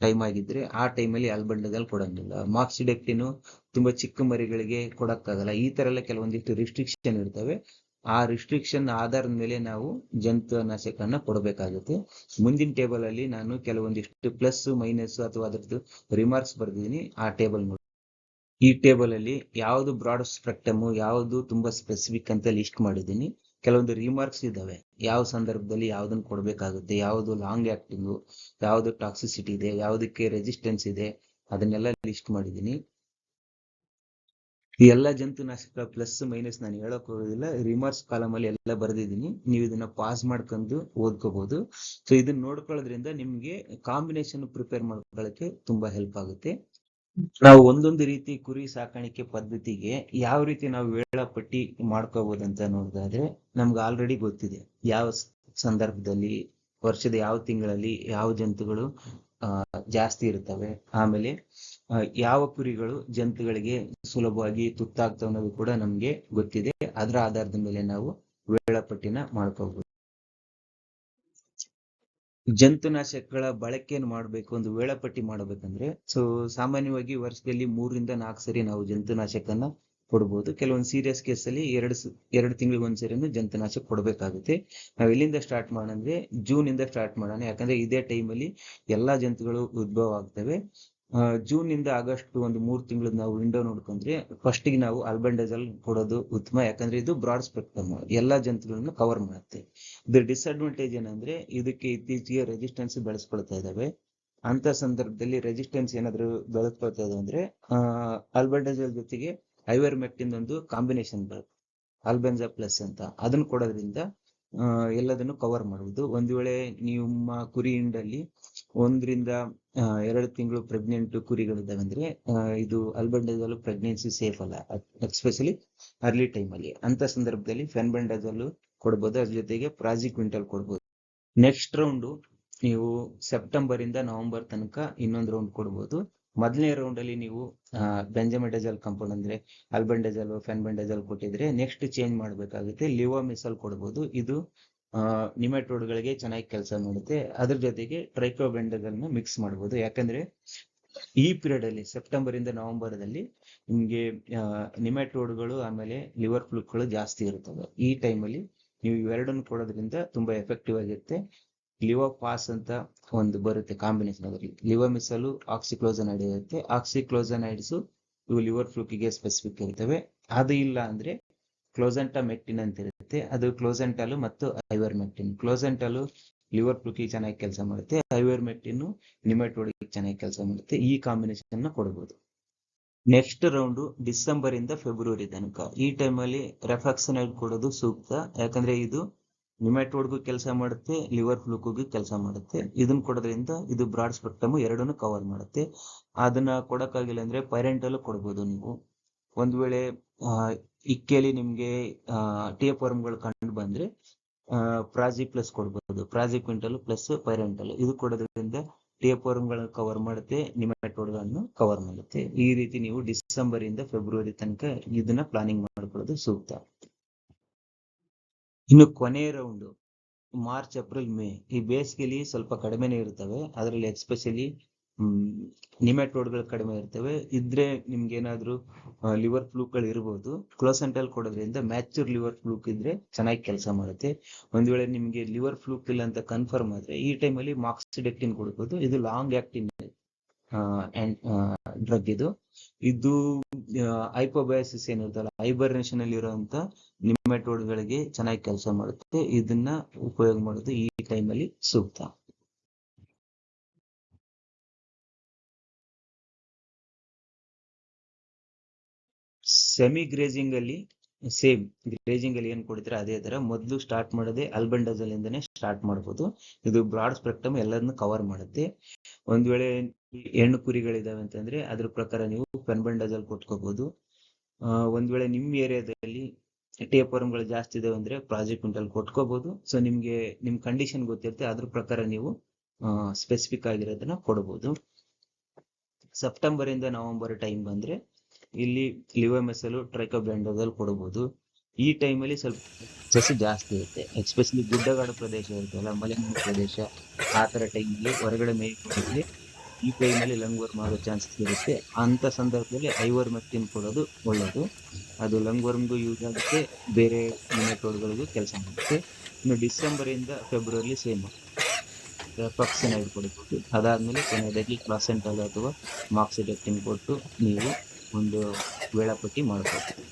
ಟೈಮ್ ಆಗಿದ್ರೆ ಆ ಟೈಮಲ್ಲಿ ಆಲ್ಬೆಂಡಜಲ್ ಕೊಡಂಗಿಲ್ಲ. ಮಾಕ್ಸಿಡೆಕ್ಟಿನು ತುಂಬಾ ಚಿಕ್ಕ ಮರಿಗಳಿಗೆ ಕೊಡಕ್ಕಾಗಲ್ಲ. ಈ ತರ ಎಲ್ಲ ಕೆಲವೊಂದಿಷ್ಟು ರಿಸ್ಟ್ರಿಕ್ಷನ್ ಇರ್ತವೆ. ಆ ರಿಸ್ಟ್ರಿಕ್ಷನ್ ಆಧಾರದ ಮೇಲೆ ನಾವು ಜಂತು ನಾಶಕನ್ನ ಕೊಡಬೇಕಾಗುತ್ತೆ. ಮುಂದಿನ ಟೇಬಲ್ ಅಲ್ಲಿ ನಾನು ಕೆಲವೊಂದಿಷ್ಟು ಪ್ಲಸ್ ಮೈನಸ್ ಅಥವಾ ಅದರದ್ದು ರಿಮಾರ್ಕ್ಸ್ ಬರ್ದಿದ್ದೀನಿ ಆ ಟೇಬಲ್ ನೋಡಿ. ಈ ಟೇಬಲ್ ಅಲ್ಲಿ ಯಾವುದು ಬ್ರಾಡ್ ಸ್ಪೆಕ್ಟಮ್ ಯಾವುದು ತುಂಬಾ ಸ್ಪೆಸಿಫಿಕ್ ಅಂತ ಲಿಸ್ಟ್ ಮಾಡಿದ್ದೀನಿ. ಕೆಲವೊಂದು ರಿಮಾರ್ಕ್ಸ್ ಇದಾವೆ ಯಾವ ಸಂದರ್ಭದಲ್ಲಿ ಯಾವ್ದನ್ನ ಕೊಡಬೇಕಾಗುತ್ತೆ, ಯಾವುದು ಲಾಂಗ್ ಆಕ್ಟಿಂಗು ಯಾವುದು ಟಾಕ್ಸಿಸಿಟಿ ಇದೆ, ಯಾವುದಕ್ಕೆ ರೆಸಿಸ್ಟೆನ್ಸ್ ಇದೆ, ಅದನ್ನೆಲ್ಲ ಲಿಸ್ಟ್ ಮಾಡಿದ್ದೀನಿ. ಈ ಎಲ್ಲ ಜಂತುನಾಶಕ ಪ್ಲಸ್ ಮೈನಸ್ ನಾನು ಹೇಳಕ್ ಹೋಗೋದಿಲ್ಲ ರಿಮಾರ್ಕ್ಸ್ ಕಾಲಮ್ ಅಲ್ಲಿ ಎಲ್ಲ ಬರೆದಿದ್ದೀನಿ. ನೀವು ಇದನ್ನ ಪಾಸ್ ಮಾಡ್ಕೊಂಡು ಓದ್ಕೋಬಹುದು ಸೊ ಇದನ್ನ ನೋಡ್ಕೊಳ್ಳೋದ್ರಿಂದ ನಿಮ್ಗೆ ಕಾಂಬಿನೇಷನ್ ಪ್ರಿಪೇರ್ ಮಾಡ್ಕೊಳ್ಳಕ್ಕೆ ತುಂಬಾ ಹೆಲ್ಪ್ ಆಗುತ್ತೆ. ನಾವು ಒಂದೊಂದು ರೀತಿ ಕುರಿ ಸಾಕಾಣಿಕೆ ಪದ್ಧತಿಗೆ ಯಾವ ರೀತಿ ನಾವು ವೇಳಾಪಟ್ಟಿ ಮಾಡ್ಕೋಬಹುದು ಅಂತ ನೋಡಿದ್ರೆ ನಮ್ಗೆ ಆಲ್ರೆಡಿ ಗೊತ್ತಿದೆ. ಯಾವ ಸಂದರ್ಭದಲ್ಲಿ, ವರ್ಷದ ಯಾವ ತಿಂಗಳಲ್ಲಿ ಯಾವ ಜಂತುಗಳು ಜಾಸ್ತಿ ಇರ್ತವೆ. ಆಮೇಲೆ ಯಾವ ಕುರಿಗಳು ಜಂತುಗಳಿಗೆ ಸುಲಭವಾಗಿ ತುತ್ತಾಗ್ತವೆ ಅನ್ನೋದು ಕೂಡ ನಮ್ಗೆ ಗೊತ್ತಿದೆ. ಅದರ ಆಧಾರದ ಮೇಲೆ ನಾವು ವೇಳಾಪಟ್ಟಿನ ಮಾಡ್ಕೋಬಹುದು ಜಂತುನಾಶಕಗಳ ಬಳಕೆಯನ್ನು ಮಾಡಬೇಕು ಒಂದು ವೇಳಾಪಟ್ಟಿ ಮಾಡಬೇಕಂದ್ರೆ, ಸೊ ಸಾಮಾನ್ಯವಾಗಿ ವರ್ಷದಲ್ಲಿ ಮೂರರಿಂದ ನಾಲ್ಕು ಸರಿ ನಾವು ಜಂತುನಾಶಕನ ಕೊಡ್ಬೋದು. ಕೆಲವೊಂದು ಸೀರಿಯಸ್ ಕೇಸ್ ಅಲ್ಲಿ ಎರಡು ಎರಡು ತಿಂಗಳಿಗೆ ಸರಿ ಜಂತುನಾಶಕ ಕೊಡಬೇಕಾಗುತ್ತೆ. ನಾವು ಎಲ್ಲಿಂದ ಸ್ಟಾರ್ಟ್ ಮಾಡೋಣ ಜೂನ್ ಇಂದ ಸ್ಟಾರ್ಟ್ ಮಾಡೋಣ. ಯಾಕಂದ್ರೆ ಇದೇ ಟೈಮಲ್ಲಿ ಎಲ್ಲಾ ಜಂತುಗಳು ಉದ್ಭವ ಆಗ್ತವೆ. ಜೂನ್ ಇಂದ ಆಗಸ್ಟ್ ಒಂದು ಮೂರ್ ತಿಂಗಳು ನಾವು ವಿಂಡೋ ನೋಡ್ಕೊಂಡ್ರೆ ಫಸ್ಟ್ಗೆ ನಾವು ಅಲ್ಬೆಂಡಜಲ್ ಕೊಡೋದು ಉತ್ತಮ. ಯಾಕಂದ್ರೆ ಇದು ಬ್ರಾಡ್ ಸ್ಪೆಕ್ಟ್ರಮ್ ಎಲ್ಲಾ ಜಂತುಗಳನ್ನು ಕವರ್ ಮಾಡುತ್ತೆ. ಇದ್ರ ಡಿಸ್ಅಡ್ವಾಂಟೇಜ್ ಏನಂದ್ರೆ ಇದಕ್ಕೆ ಇತ್ತೀಚೆಗೆ ರೆಸಿಸ್ಟೆನ್ಸ್ ಬೆಳೆಸ್ಕೊಳ್ತಾ ಇದಾವೆ. ಅಂತ ಸಂದರ್ಭದಲ್ಲಿ ರೆಸಿಸ್ಟೆನ್ಸ್ ಏನಾದ್ರು ಬೆಳೆಸ್ಕೊಳ್ತಾ ಇದಾವೆ ಅಂದ್ರೆ ಅಲ್ಬೆಂಡಜಲ್ ಜೊತೆಗೆ ಐವರ್ಮೆಕ್ಟಿನ್ ಒಂದು ಕಾಂಬಿನೇಷನ್ ಬರುತ್ತೆ. ಆಲ್ಬೆನ್ಸಾ ಪ್ಲಸ್ ಅಂತ. ಅದನ್ನ ಕೊಡೋದ್ರಿಂದ ಎಲ್ಲದನ್ನು ಕವರ್ ಮಾಡುವುದು. ಒಂದು ವೇಳೆ ನಿಮ್ಮ ಕುರಿ ಹಿಂಡಲ್ಲಿ ಒಂದರಿಂದ ಎರಡು ತಿಂಗಳು ಪ್ರೆಗ್ನೆಂಟ್ ಕುರಿಗಳಿದ್ದಾವೆ ಅಂದ್ರೆ ಇದು ಅಲ್ಬಂಡದಲ್ಲೂ ಪ್ರೆಗ್ನೆನ್ಸಿ ಸೇಫ್ ಅಲ್ಲ ಎಕ್ಸ್ಪೆಷಲಿ ಅರ್ಲಿ ಟೈಮ್ ಅಲ್ಲಿ. ಅಂತ ಸಂದರ್ಭದಲ್ಲಿ ಫೆನ್ಬಂಡದಲ್ಲೂ ಕೊಡ್ಬೋದು, ಅದ್ರ ಜೊತೆಗೆ ಪ್ರಾಜಿ ಕ್ವಿಂಟಲ್ ಕೊಡ್ಬೋದು. ನೆಕ್ಸ್ಟ್ ರೌಂಡ್ ನೀವು ಸೆಪ್ಟೆಂಬರ್ ಇಂದ ನವೆಂಬರ್ ತನಕ ಇನ್ನೊಂದು ರೌಂಡ್ ಕೊಡ್ಬೋದು. ಮೊದಲನೇ ರೌಂಡ್ ಅಲ್ಲಿ ನೀವು ಬೆಂಜಮೆಡಜಲ್ ಕಂಪೌಂಡ್ ಅಂದ್ರೆ ಅಲ್ಬಂಡಜಲ್ ಫೆನ್ಬೆಂಡಜಲ್ ಕೊಟ್ಟಿದ್ರೆ ನೆಕ್ಸ್ಟ್ ಚೇಂಜ್ ಮಾಡ್ಬೇಕಾಗುತ್ತೆ ಲಿವೋಮಿಸಲ್ ಕೊಡ್ಬೋದು. ಇದು ನಿಮೆಟೋಡ್ಗಳಿಗೆ ಚೆನ್ನಾಗಿ ಕೆಲಸ ಮಾಡುತ್ತೆ. ಅದ್ರ ಜೊತೆಗೆ ಟ್ರೈಕೋಬೆಂಡಜಲ್ನ ಮಿಕ್ಸ್ ಮಾಡ್ಬೋದು. ಯಾಕಂದ್ರೆ ಈ ಪೀರಿಯಡ್ ಅಲ್ಲಿ ಸೆಪ್ಟೆಂಬರ್ ಇಂದ ನವೆಂಬರ್ ಅಲ್ಲಿ ನಿಮ್ಗೆ ನಿಮೆಟೋಡ್ಗಳು ಆಮೇಲೆ ಲಿವರ್ ಫ್ಲೂಕ್ಗಳು ಜಾಸ್ತಿ ಇರುತ್ತವೆ. ಈ ಟೈಮಲ್ಲಿ ನೀವು ಇವೆರಡನ್ನು ಕೊಡೋದ್ರಿಂದ ತುಂಬಾ ಎಫೆಕ್ಟಿವ್ ಆಗಿರುತ್ತೆ. ಲಿವೋಪಾಸ್ ಅಂತ ಒಂದು ಬರುತ್ತೆ ಕಾಂಬಿನೇಷನ್ ಅದರಲ್ಲಿ. ಆಕ್ಸಿಕ್ಲೋಸನ್ ಐಡ್ ಇರುತ್ತೆ. ಆಕ್ಸಿಕ್ಲೋಸನೈಡ್ಸ್ ಇವು ಲಿವರ್ ಫ್ಲೂಕಿಗೆ ಸ್ಪೆಸಿಫಿಕ್ ಇರ್ತವೆ. ಅದು ಇಲ್ಲ ಅಂದ್ರೆ ಕ್ಲೋಸೆಂಟಾ ಮೆಟ್ಟಿನ ಅಂತ ಇರುತ್ತೆ ಅದು ಕ್ಲೋಸೆಂಟಲು ಮತ್ತು ಐವರ್ ಮೆಟ್ಟಿನ್ ಕ್ಲೋಸೆಂಟಾಲು ಲಿವರ್ ಪ್ರೂಕಿ ಚೆನ್ನಾಗಿ ಕೆಲಸ ಮಾಡುತ್ತೆ. ಐವರ್ ಮೆಕ್ಟಿನ್ ನಿಮೆಟೋಡಿಗೆ ಚೆನ್ನಾಗಿ ಕೆಲಸ ಮಾಡುತ್ತೆ. ಈ ಕಾಂಬಿನೇಷನ್ ಕೊಡಬಹುದು ನೆಕ್ಸ್ಟ್ ರೌಂಡ್ ಡಿಸೆಂಬರ್ ಇಂದ ಫೆಬ್ರವರಿ ತನಕ. ಈ ಟೈಮಲ್ಲಿ ರೆಫಾಕ್ಸನೈಡ್ ಕೊಡೋದು ಸೂಕ್ತ. ಯಾಕಂದ್ರೆ ಇದು ನಿಮೆಟೋಡ್ಗೂ ಕೆಲಸ ಮಾಡುತ್ತೆ, ಲಿವರ್ ಫ್ಲೂಕ್ಗೂ ಕೆಲಸ ಮಾಡುತ್ತೆ. ಇದನ್ನ ಕೊಡೋದ್ರಿಂದ ಇದು ಬ್ರಾಡ್ ಸ್ಪೆಕ್ಟಮ್ ಎರಡನ್ನೂ ಕವರ್ ಮಾಡುತ್ತೆ. ಅದನ್ನ ಕೊಡಕ್ಕಾಗಿಲ್ಲ ಅಂದ್ರೆ ಪೈರೆಂಟಲ್ ಕೊಡ್ಬೋದು ನೀವು. ಒಂದ್ ವೇಳೆ ಇಕ್ಕೆಲಿ ನಿಮ್ಗೆ ಟೇಪ್ ವರ್ಮ್ಗಳು ಕಂಡು ಬಂದ್ರೆ ಪ್ರಾಜಿ ಪ್ಲಸ್ ಕೊಡ್ಬೋದು. ಪ್ರಾಜಿ ಕ್ವಿಂಟಲ್ ಪ್ಲಸ್ ಪೈರೆಂಟಲ್ ಇದು ಕೊಡೋದ್ರಿಂದ ಟೇಪ್ ವರ್ಮ್ಗಳನ್ನ ಕವರ್ ಮಾಡುತ್ತೆ ನಿಮೆಟೋಡ್ಗಳನ್ನು ಕವರ್ ಮಾಡುತ್ತೆ. ಈ ರೀತಿ ನೀವು ಡಿಸೆಂಬರ್ ಇಂದ ಫೆಬ್ರವರಿ ತನಕ ಇದನ್ನ ಪ್ಲಾನಿಂಗ್ ಮಾಡ್ಕೊಳ್ಳೋದು ಸೂಕ್ತ. ಇನ್ನು ಕೊನೆ ರೌಂಡ್ ಮಾರ್ಚ್ ಏಪ್ರಿಲ್ ಮೇ ಈ ಬೇಸಿಗೆಲಿ ಸ್ವಲ್ಪ ಕಡಿಮೆನೆ ಇರ್ತವೆ. ಅದರಲ್ಲಿ ಎಸ್ಪೆಷಲಿ ನಿಮೆಟೋಡ್ಗಳು ಕಡಿಮೆ ಇರ್ತವೆ. ಇದ್ರೆ ನಿಮ್ಗೆ ಏನಾದ್ರು ಲಿವರ್ ಫ್ಲೂಕ್ಗಳು ಇರಬಹುದು ಕ್ಲೋಸೆಂಟಲ್ ಕೊಡೋದ್ರಿಂದ ಮ್ಯಾಚೂರ್ ಲಿವರ್ ಫ್ಲೂಕ್ ಇದ್ರೆ ಚೆನ್ನಾಗಿ ಕೆಲಸ ಮಾಡುತ್ತೆ. ಒಂದ್ ವೇಳೆ ನಿಮ್ಗೆ ಲಿವರ್ ಫ್ಲೂಕ್ ಇಲ್ಲ ಅಂತ ಕನ್ಫರ್ಮ್ ಆದ್ರೆ ಈ ಟೈಮಲ್ಲಿ ಮಾಕ್ಸಿಡೆಕ್ಟಿನ್ ಕೊಡಬಹುದು ಇದು ಲಾಂಗ್ ಆಕ್ಟಿನ್ ಡ್ರಗ್ ಇದು. ಇದು ಐಪೋಬಯಾಸಿಸ್ ಏನಿರ್ತಲ್ಲ ಹೈಬರ್ನೇಷನ್ ಅಲ್ಲಿ ಇರುವಂತ ನಿಮೆಟೋಡ್ಗಳಿಗೆ ಚೆನ್ನಾಗಿ ಕೆಲಸ ಮಾಡುತ್ತೆ. ಇದನ್ನ ಉಪಯೋಗ ಮಾಡೋದು ಈ ಟೈಮಲ್ಲಿ ಸೂಕ್ತ. ಸೆಮಿ ಗ್ರೇಜಿಂಗ್ ಅಲ್ಲಿ ಸೇಮ್ ಗ್ರೇಜಿಂಗ್ ಅಲ್ಲಿ ಏನ್ ಕೊಡಿದ್ರೆ ಅದೇ ತರ ಮೊದಲು ಸ್ಟಾರ್ಟ್ ಮಾಡೋದೇ ಅಲ್ಬಂಡಜಲ್ ಇಂದನೇ ಸ್ಟಾರ್ಟ್ ಮಾಡಬಹುದು ಇದು ಬ್ರಾಡ್ ಸ್ಪೆಕ್ಟ್ರಮ್ ಎಲ್ಲದನ್ನು ಕವರ್ ಮಾಡುತ್ತೆ. ಒಂದ್ ವೇಳೆ ಹೆಣ್ಣು ಕುರಿಗಳಿದಾವೆ ಅಂತಂದ್ರೆ ಅದ್ರ ಪ್ರಕಾರ ನೀವು ಪೆನ್ಬಂಡಜಲ್ ಕೊಟ್ಕೋಬಹುದು ಒಂದ್ ವೇಳೆ ನಿಮ್ ಏರಿಯಾದಲ್ಲಿ ಟೇಪರ್ಮ್ಗಳು ಜಾಸ್ತಿ ಇದಾವೆ ಅಂದ್ರೆ ಪ್ರಾಜೆಕ್ಟ್ ಮಿಂಟಲ್ ಕೊಟ್ಕೋಬಹುದು ಸೊ ನಿಮ್ಗೆ, ನಿಮ್ ಕಂಡೀಷನ್ ಗೊತ್ತಿರುತ್ತೆ, ಅದ್ರ ಪ್ರಕಾರ ನೀವು ಸ್ಪೆಸಿಫಿಕ್ ಆಗಿರೋದನ್ನ ಕೊಡಬಹುದು ಸೆಪ್ಟೆಂಬರ್ ಇಂದ ನವೆಂಬರ್ ಟೈಮ್ ಬಂದ್ರೆ ಇಲ್ಲಿ ಲಿವೋಮೆಸಲ್ ಟ್ರೈಕೋಬ್ಯಾಂಡೋದಲ್ಲಿ ಕೊಡಬಹುದು ಈ ಟೈಮಲ್ಲಿ ಸ್ವಲ್ಪ ಸಸಿ ಜಾಸ್ತಿ ಇರುತ್ತೆ. ಎಕ್ಸ್ಪೆಷಲಿ ಗುಡ್ಡಗಾಡು ಪ್ರದೇಶ ಇರುತ್ತಲ್ಲ ಮಲೆನಾಡು ಪ್ರದೇಶ, ಆ ಥರ ಟೈಮಲ್ಲಿ ಹೊರಗಡೆ ಮೇಯ್ಕೊಳ್ಳಿ ಈ ಟೈಮಲ್ಲಿ ಲಂಗ್ವರ್ಮ್ ಆಗೋ ಚಾನ್ಸಸ್ ಇರುತ್ತೆ. ಅಂತ ಸಂದರ್ಭದಲ್ಲಿ ಐವರ್ ಮೆಕ್ಟಿನ್ ಕೊಡೋದು ಒಳ್ಳೆಯದು ಅದು ಲಂಗ್ವರ್ಮ್ಗೂ ಯೂಸ್ ಆಗುತ್ತೆ, ಬೇರೆ ಗಳಿಗೂ ಕೆಲಸ ಮಾಡುತ್ತೆ ಇನ್ನು ಡಿಸೆಂಬರ್ ಇಂದ ಫೆಬ್ರವರಿ ಸೇಮ್ ಪಕ್ಷಿನ ಕೊಡಬಹುದು ಅದಾದ್ಮೇಲೆ ಕೊನೆಯದಾಗಿ ಕ್ಲಾಸೆಂಟಲ್ ಅಥವಾ ಮಾಕ್ಸಿಡೆಕ್ಟಿನ್ ಕೊಟ್ಟು ನೀವು ಒಂದು ವೇಳಾಪಟ್ಟಿ ಮಾಡ್ಕೊಳ್ತೀವಿ.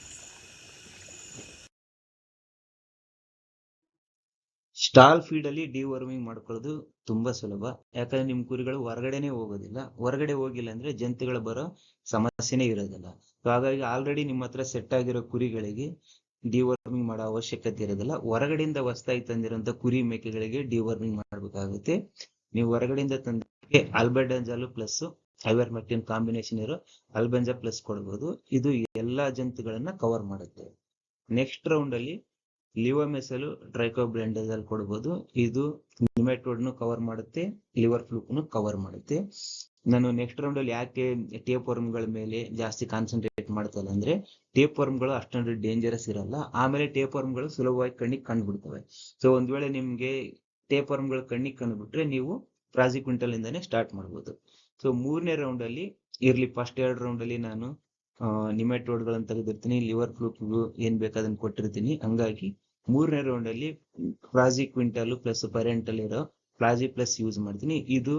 ಸ್ಟಾಲ್ ಫೀಡಲ್ಲಿ ಡಿವರ್ಮಿಂಗ್ ಮಾಡ್ಕೊಳ್ಳೋದು ತುಂಬಾ ಸುಲಭ. ಯಾಕಂದ್ರೆ ನಿಮ್ ಕುರಿಗಳು ಹೊರಗಡೆನೆ ಹೋಗೋದಿಲ್ಲ. ಹೊರಗಡೆ ಹೋಗಿಲ್ಲ ಅಂದ್ರೆ ಜಂತುಗಳು ಬರೋ ಸಮಸ್ಯೆನೇ ಇರೋದಿಲ್ಲ. ಸೊ ಹಾಗಾಗಿ ಆಲ್ರೆಡಿ ನಿಮ್ಮ ಹತ್ರ ಸೆಟ್ ಆಗಿರೋ ಕುರಿಗಳಿಗೆ ಡಿವರ್ಮಿಂಗ್ ಮಾಡೋ ಅವಶ್ಯಕತೆ ಇರೋದಿಲ್ಲ. ಹೊರಗಡೆಯಿಂದ ಹೊಸದಾಗಿ ತಂದಿರುವಂತ ಕುರಿ ಮೇಕೆಗಳಿಗೆ ಡಿವರ್ಮಿಂಗ್ ಮಾಡ್ಬೇಕಾಗುತ್ತೆ. ನೀವು ಹೊರಗಡೆಯಿಂದ ತಂದಕ್ಕೆ ಆಲ್ಬೆಡಂಜಾಲು ಪ್ಲಸ್ ಐವರ್ಮೆಕ್ಟಿನ್ ಕಾಂಬಿನೇಷನ್ ಇರೋ ಅಲ್ಬೆಂಜಾ ಪ್ಲಸ್ ಕೊಡ್ಬೋದು. ಇದು ಎಲ್ಲಾ ಜಂತುಗಳನ್ನ ಕವರ್ ಮಾಡುತ್ತೆ. ನೆಕ್ಸ್ಟ್ ರೌಂಡ್ ಅಲ್ಲಿ ಲಿವೋಮೆಸಲು ಅಲ್ಲಿ ಕೊಡ್ಬೋದು. ಇದು ನು ಕವರ್ ಮಾಡುತ್ತೆ ಲಿವರ್ ಫ್ಲೂಕ್ನು ಕವರ್ ಮಾಡುತ್ತೆ. ನಾನು ನೆಕ್ಸ್ಟ್ ರೌಂಡ್ ಅಲ್ಲಿ ಯಾಕೆ ಟೇಪ್ಗಳ ಮೇಲೆ ಜಾಸ್ತಿ ಕಾನ್ಸಂಟ್ರೇಟ್ ಮಾಡ್ತಲ್ಲ ಅಂದ್ರೆ ಟೇಪ್ಗಳು ಅಷ್ಟೊಂದು ಡೇಂಜರಸ್ ಇರಲ್ಲ. ಆಮೇಲೆ ಟೇಪ್ಗಳು ಸುಲಭವಾಗಿ ಕಣ್ಣಿಗೆ ಕಂಡುಬಿಡ್ತವೆ. ಸೊ ಒಂದ್ ವೇಳೆ ನಿಮ್ಗೆ ಟೇಪ್ಗಳು ಕಣ್ಣಿಗೆ ಕಂಡುಬಿಟ್ರೆ ನೀವು ಪ್ರಾಸಿಕ್ವಿಂಟಲ್ ಇಂದಾನೆ ಸ್ಟಾರ್ಟ್ ಮಾಡ್ಬೋದು. ಸೊ ಮೂರನೇ ರೌಂಡ್ ಅಲ್ಲಿ ಇರ್ಲಿ ಫಸ್ಟ್ ಎರಡು ರೌಂಡ್ ಅಲ್ಲಿ ನಾನು ನಿಮೆಟೋಡ್ ಗಳನ್ನ ತೆಗೆದಿರ್ತೀನಿ ಲಿವರ್ ಫ್ಲೂಕ್ ಏನ್ ಬೇಕಾದನ್ನ ಕೊಟ್ಟಿರ್ತೀನಿ. ಹಂಗಾಗಿ ಮೂರನೇ ರೌಂಡ್ ಅಲ್ಲಿ ಪ್ರಾಜಿ ಕ್ವಿಂಟಲ್ ಪ್ಲಸ್ ಪರೆಂಟಲ್ ಇರೋ ಫ್ಲಾಜಿ ಪ್ಲಸ್ ಯೂಸ್ ಮಾಡ್ತೀನಿ. ಇದು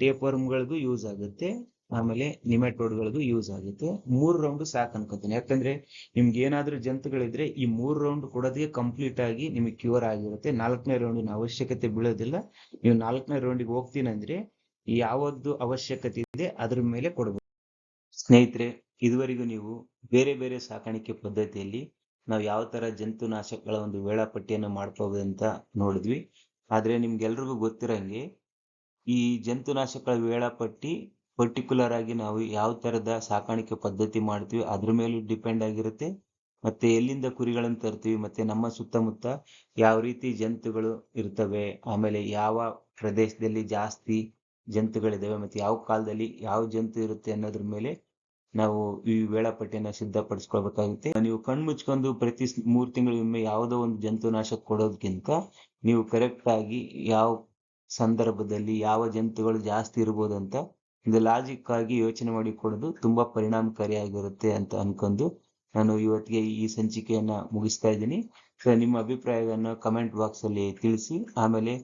ಟೇಪರ್ಮ್ ಗಳಿಗೂ ಯೂಸ್ ಆಗುತ್ತೆ, ಆಮೇಲೆ ನಿಮೆಟೋಡ್ ಗಳಿಗೂ ಯೂಸ್ ಆಗುತ್ತೆ. ಮೂರ್ ರೌಂಡ್ ಸಾಕ್ ಅನ್ಕೋತೀನಿ. ಯಾಕಂದ್ರೆ ನಿಮ್ಗೆ ಏನಾದ್ರೂ ಜಂತುಗಳಿದ್ರೆ ಈ ಮೂರ್ ರೌಂಡ್ ಕೊಡೋದಕ್ಕೆ ಕಂಪ್ಲೀಟ್ ಆಗಿ ನಿಮಗೆ ಕ್ಯೂರ್ ಆಗಿರುತ್ತೆ. ನಾಲ್ಕನೇ ರೌಂಡಿನ ಅವಶ್ಯಕತೆ ಬೀಳೋದಿಲ್ಲ. ನೀವು ನಾಲ್ಕನೇ ರೌಂಡಿಗೆ ಹೋಗ್ತೀನಿ ಅಂದ್ರೆ ಯಾವದ್ದು ಅವಶ್ಯಕತೆ ಇದೆ, ಅದ್ರ ಮೇಲೆ ಕೊಡಬಹುದು ಸ್ನೇಹಿತರೆ, ಇದುವರೆಗೂ ನೀವು ಬೇರೆ ಬೇರೆ ಸಾಕಾಣಿಕೆ ಪದ್ಧತಿಯಲ್ಲಿ ನಾವು ಯಾವ ತರ ಜಂತುನಾಶಕಗಳ ಒಂದು ವೇಳಾಪಟ್ಟಿಯನ್ನು ಮಾಡ್ಕೋಬಹುದು ಅಂತ ನೋಡಿದ್ವಿ. ಆದ್ರೆ ನಿಮ್ಗೆಲ್ರಿಗೂ ಗೊತ್ತಿರಂಗೆ ಈ ಜಂತುನಾಶಕಗಳ ವೇಳಾಪಟ್ಟಿ ಪರ್ಟಿಕ್ಯುಲರ್ ಆಗಿ ನಾವು ಯಾವ ತರದ ಸಾಕಾಣಿಕೆ ಪದ್ಧತಿ ಮಾಡ್ತೀವಿ, ಅದ್ರ ಮೇಲೂ ಡಿಪೆಂಡ್ ಆಗಿರುತ್ತೆ. ಮತ್ತೆ ಎಲ್ಲಿಂದ ಕುರಿಗಳನ್ನು ತರ್ತೀವಿ, ಮತ್ತೆ ನಮ್ಮ ಸುತ್ತಮುತ್ತ ಯಾವ ರೀತಿ ಜಂತುಗಳು ಇರ್ತವೆ, ಆಮೇಲೆ ಯಾವ ಪ್ರದೇಶದಲ್ಲಿ ಜಾಸ್ತಿ ಜಂತುಗಳಿದಾವೆ ಮತ್ತು ಯಾವ ಕಾಲದಲ್ಲಿ ಯಾವ ಜಂತು ಇರುತ್ತೆ ಅನ್ನೋದ್ರ ಮೇಲೆ ನಾವು ಈ ವೇಳಾಪಟ್ಟಿಯನ್ನ ಸಿದ್ಧಪಡಿಸ್ಕೊಳ್ಬೇಕಾಗುತ್ತೆ. ನೀವು ಕಣ್ಣು ಮುಚ್ಕೊಂಡು ಪ್ರತಿ ಮೂರು ತಿಂಗಳಿಗೊಮ್ಮೆ ಯಾವುದೋ ಒಂದು ಜಂತು ನಾಶ ಕೊಡೋದಕ್ಕಿಂತ ನೀವು ಕರೆಕ್ಟ್ ಆಗಿ ಯಾವ ಸಂದರ್ಭದಲ್ಲಿ ಯಾವ ಜಂತುಗಳು ಜಾಸ್ತಿ ಇರ್ಬೋದಂತ ಒಂದು ಲಾಜಿಕ್ ಆಗಿ ಯೋಚನೆ ಮಾಡಿ ಕೊಡೋದು ತುಂಬಾ ಪರಿಣಾಮಕಾರಿಯಾಗಿರುತ್ತೆ ಅಂತ ಅನ್ಕೊಂಡು ನಾನು ಇವತ್ತಿಗೆ ಈ ಸಂಚಿಕೆಯನ್ನ ಮುಗಿಸ್ತಾ ಇದ್ದೀನಿ. ನಿಮ್ಮ ಅಭಿಪ್ರಾಯವನ್ನು ಕಮೆಂಟ್ ಬಾಕ್ಸ್ ಅಲ್ಲಿ ತಿಳಿಸಿ, ಆಮೇಲೆ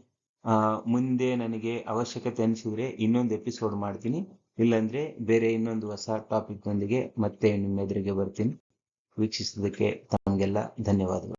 ಮುಂದೆ ನನಗೆ ಅವಶ್ಯಕತೆ ಅನಿಸಿದ್ರೆ ಇನ್ನೊಂದು ಎಪಿಸೋಡ್ ಮಾಡ್ತೀನಿ. ಇಲ್ಲಾಂದ್ರೆ ಬೇರೆ ಇನ್ನೊಂದು ಹೊಸ ಟಾಪಿಕ್ ನೊಂದಿಗೆ ಮತ್ತೆ ನಿಮ್ಮ ಎದುರಿಗೆ ಬರ್ತೀನಿ. ವೀಕ್ಷಿಸಿದ್ದಕ್ಕೆ ತಮಗೆಲ್ಲ ಧನ್ಯವಾದಗಳು.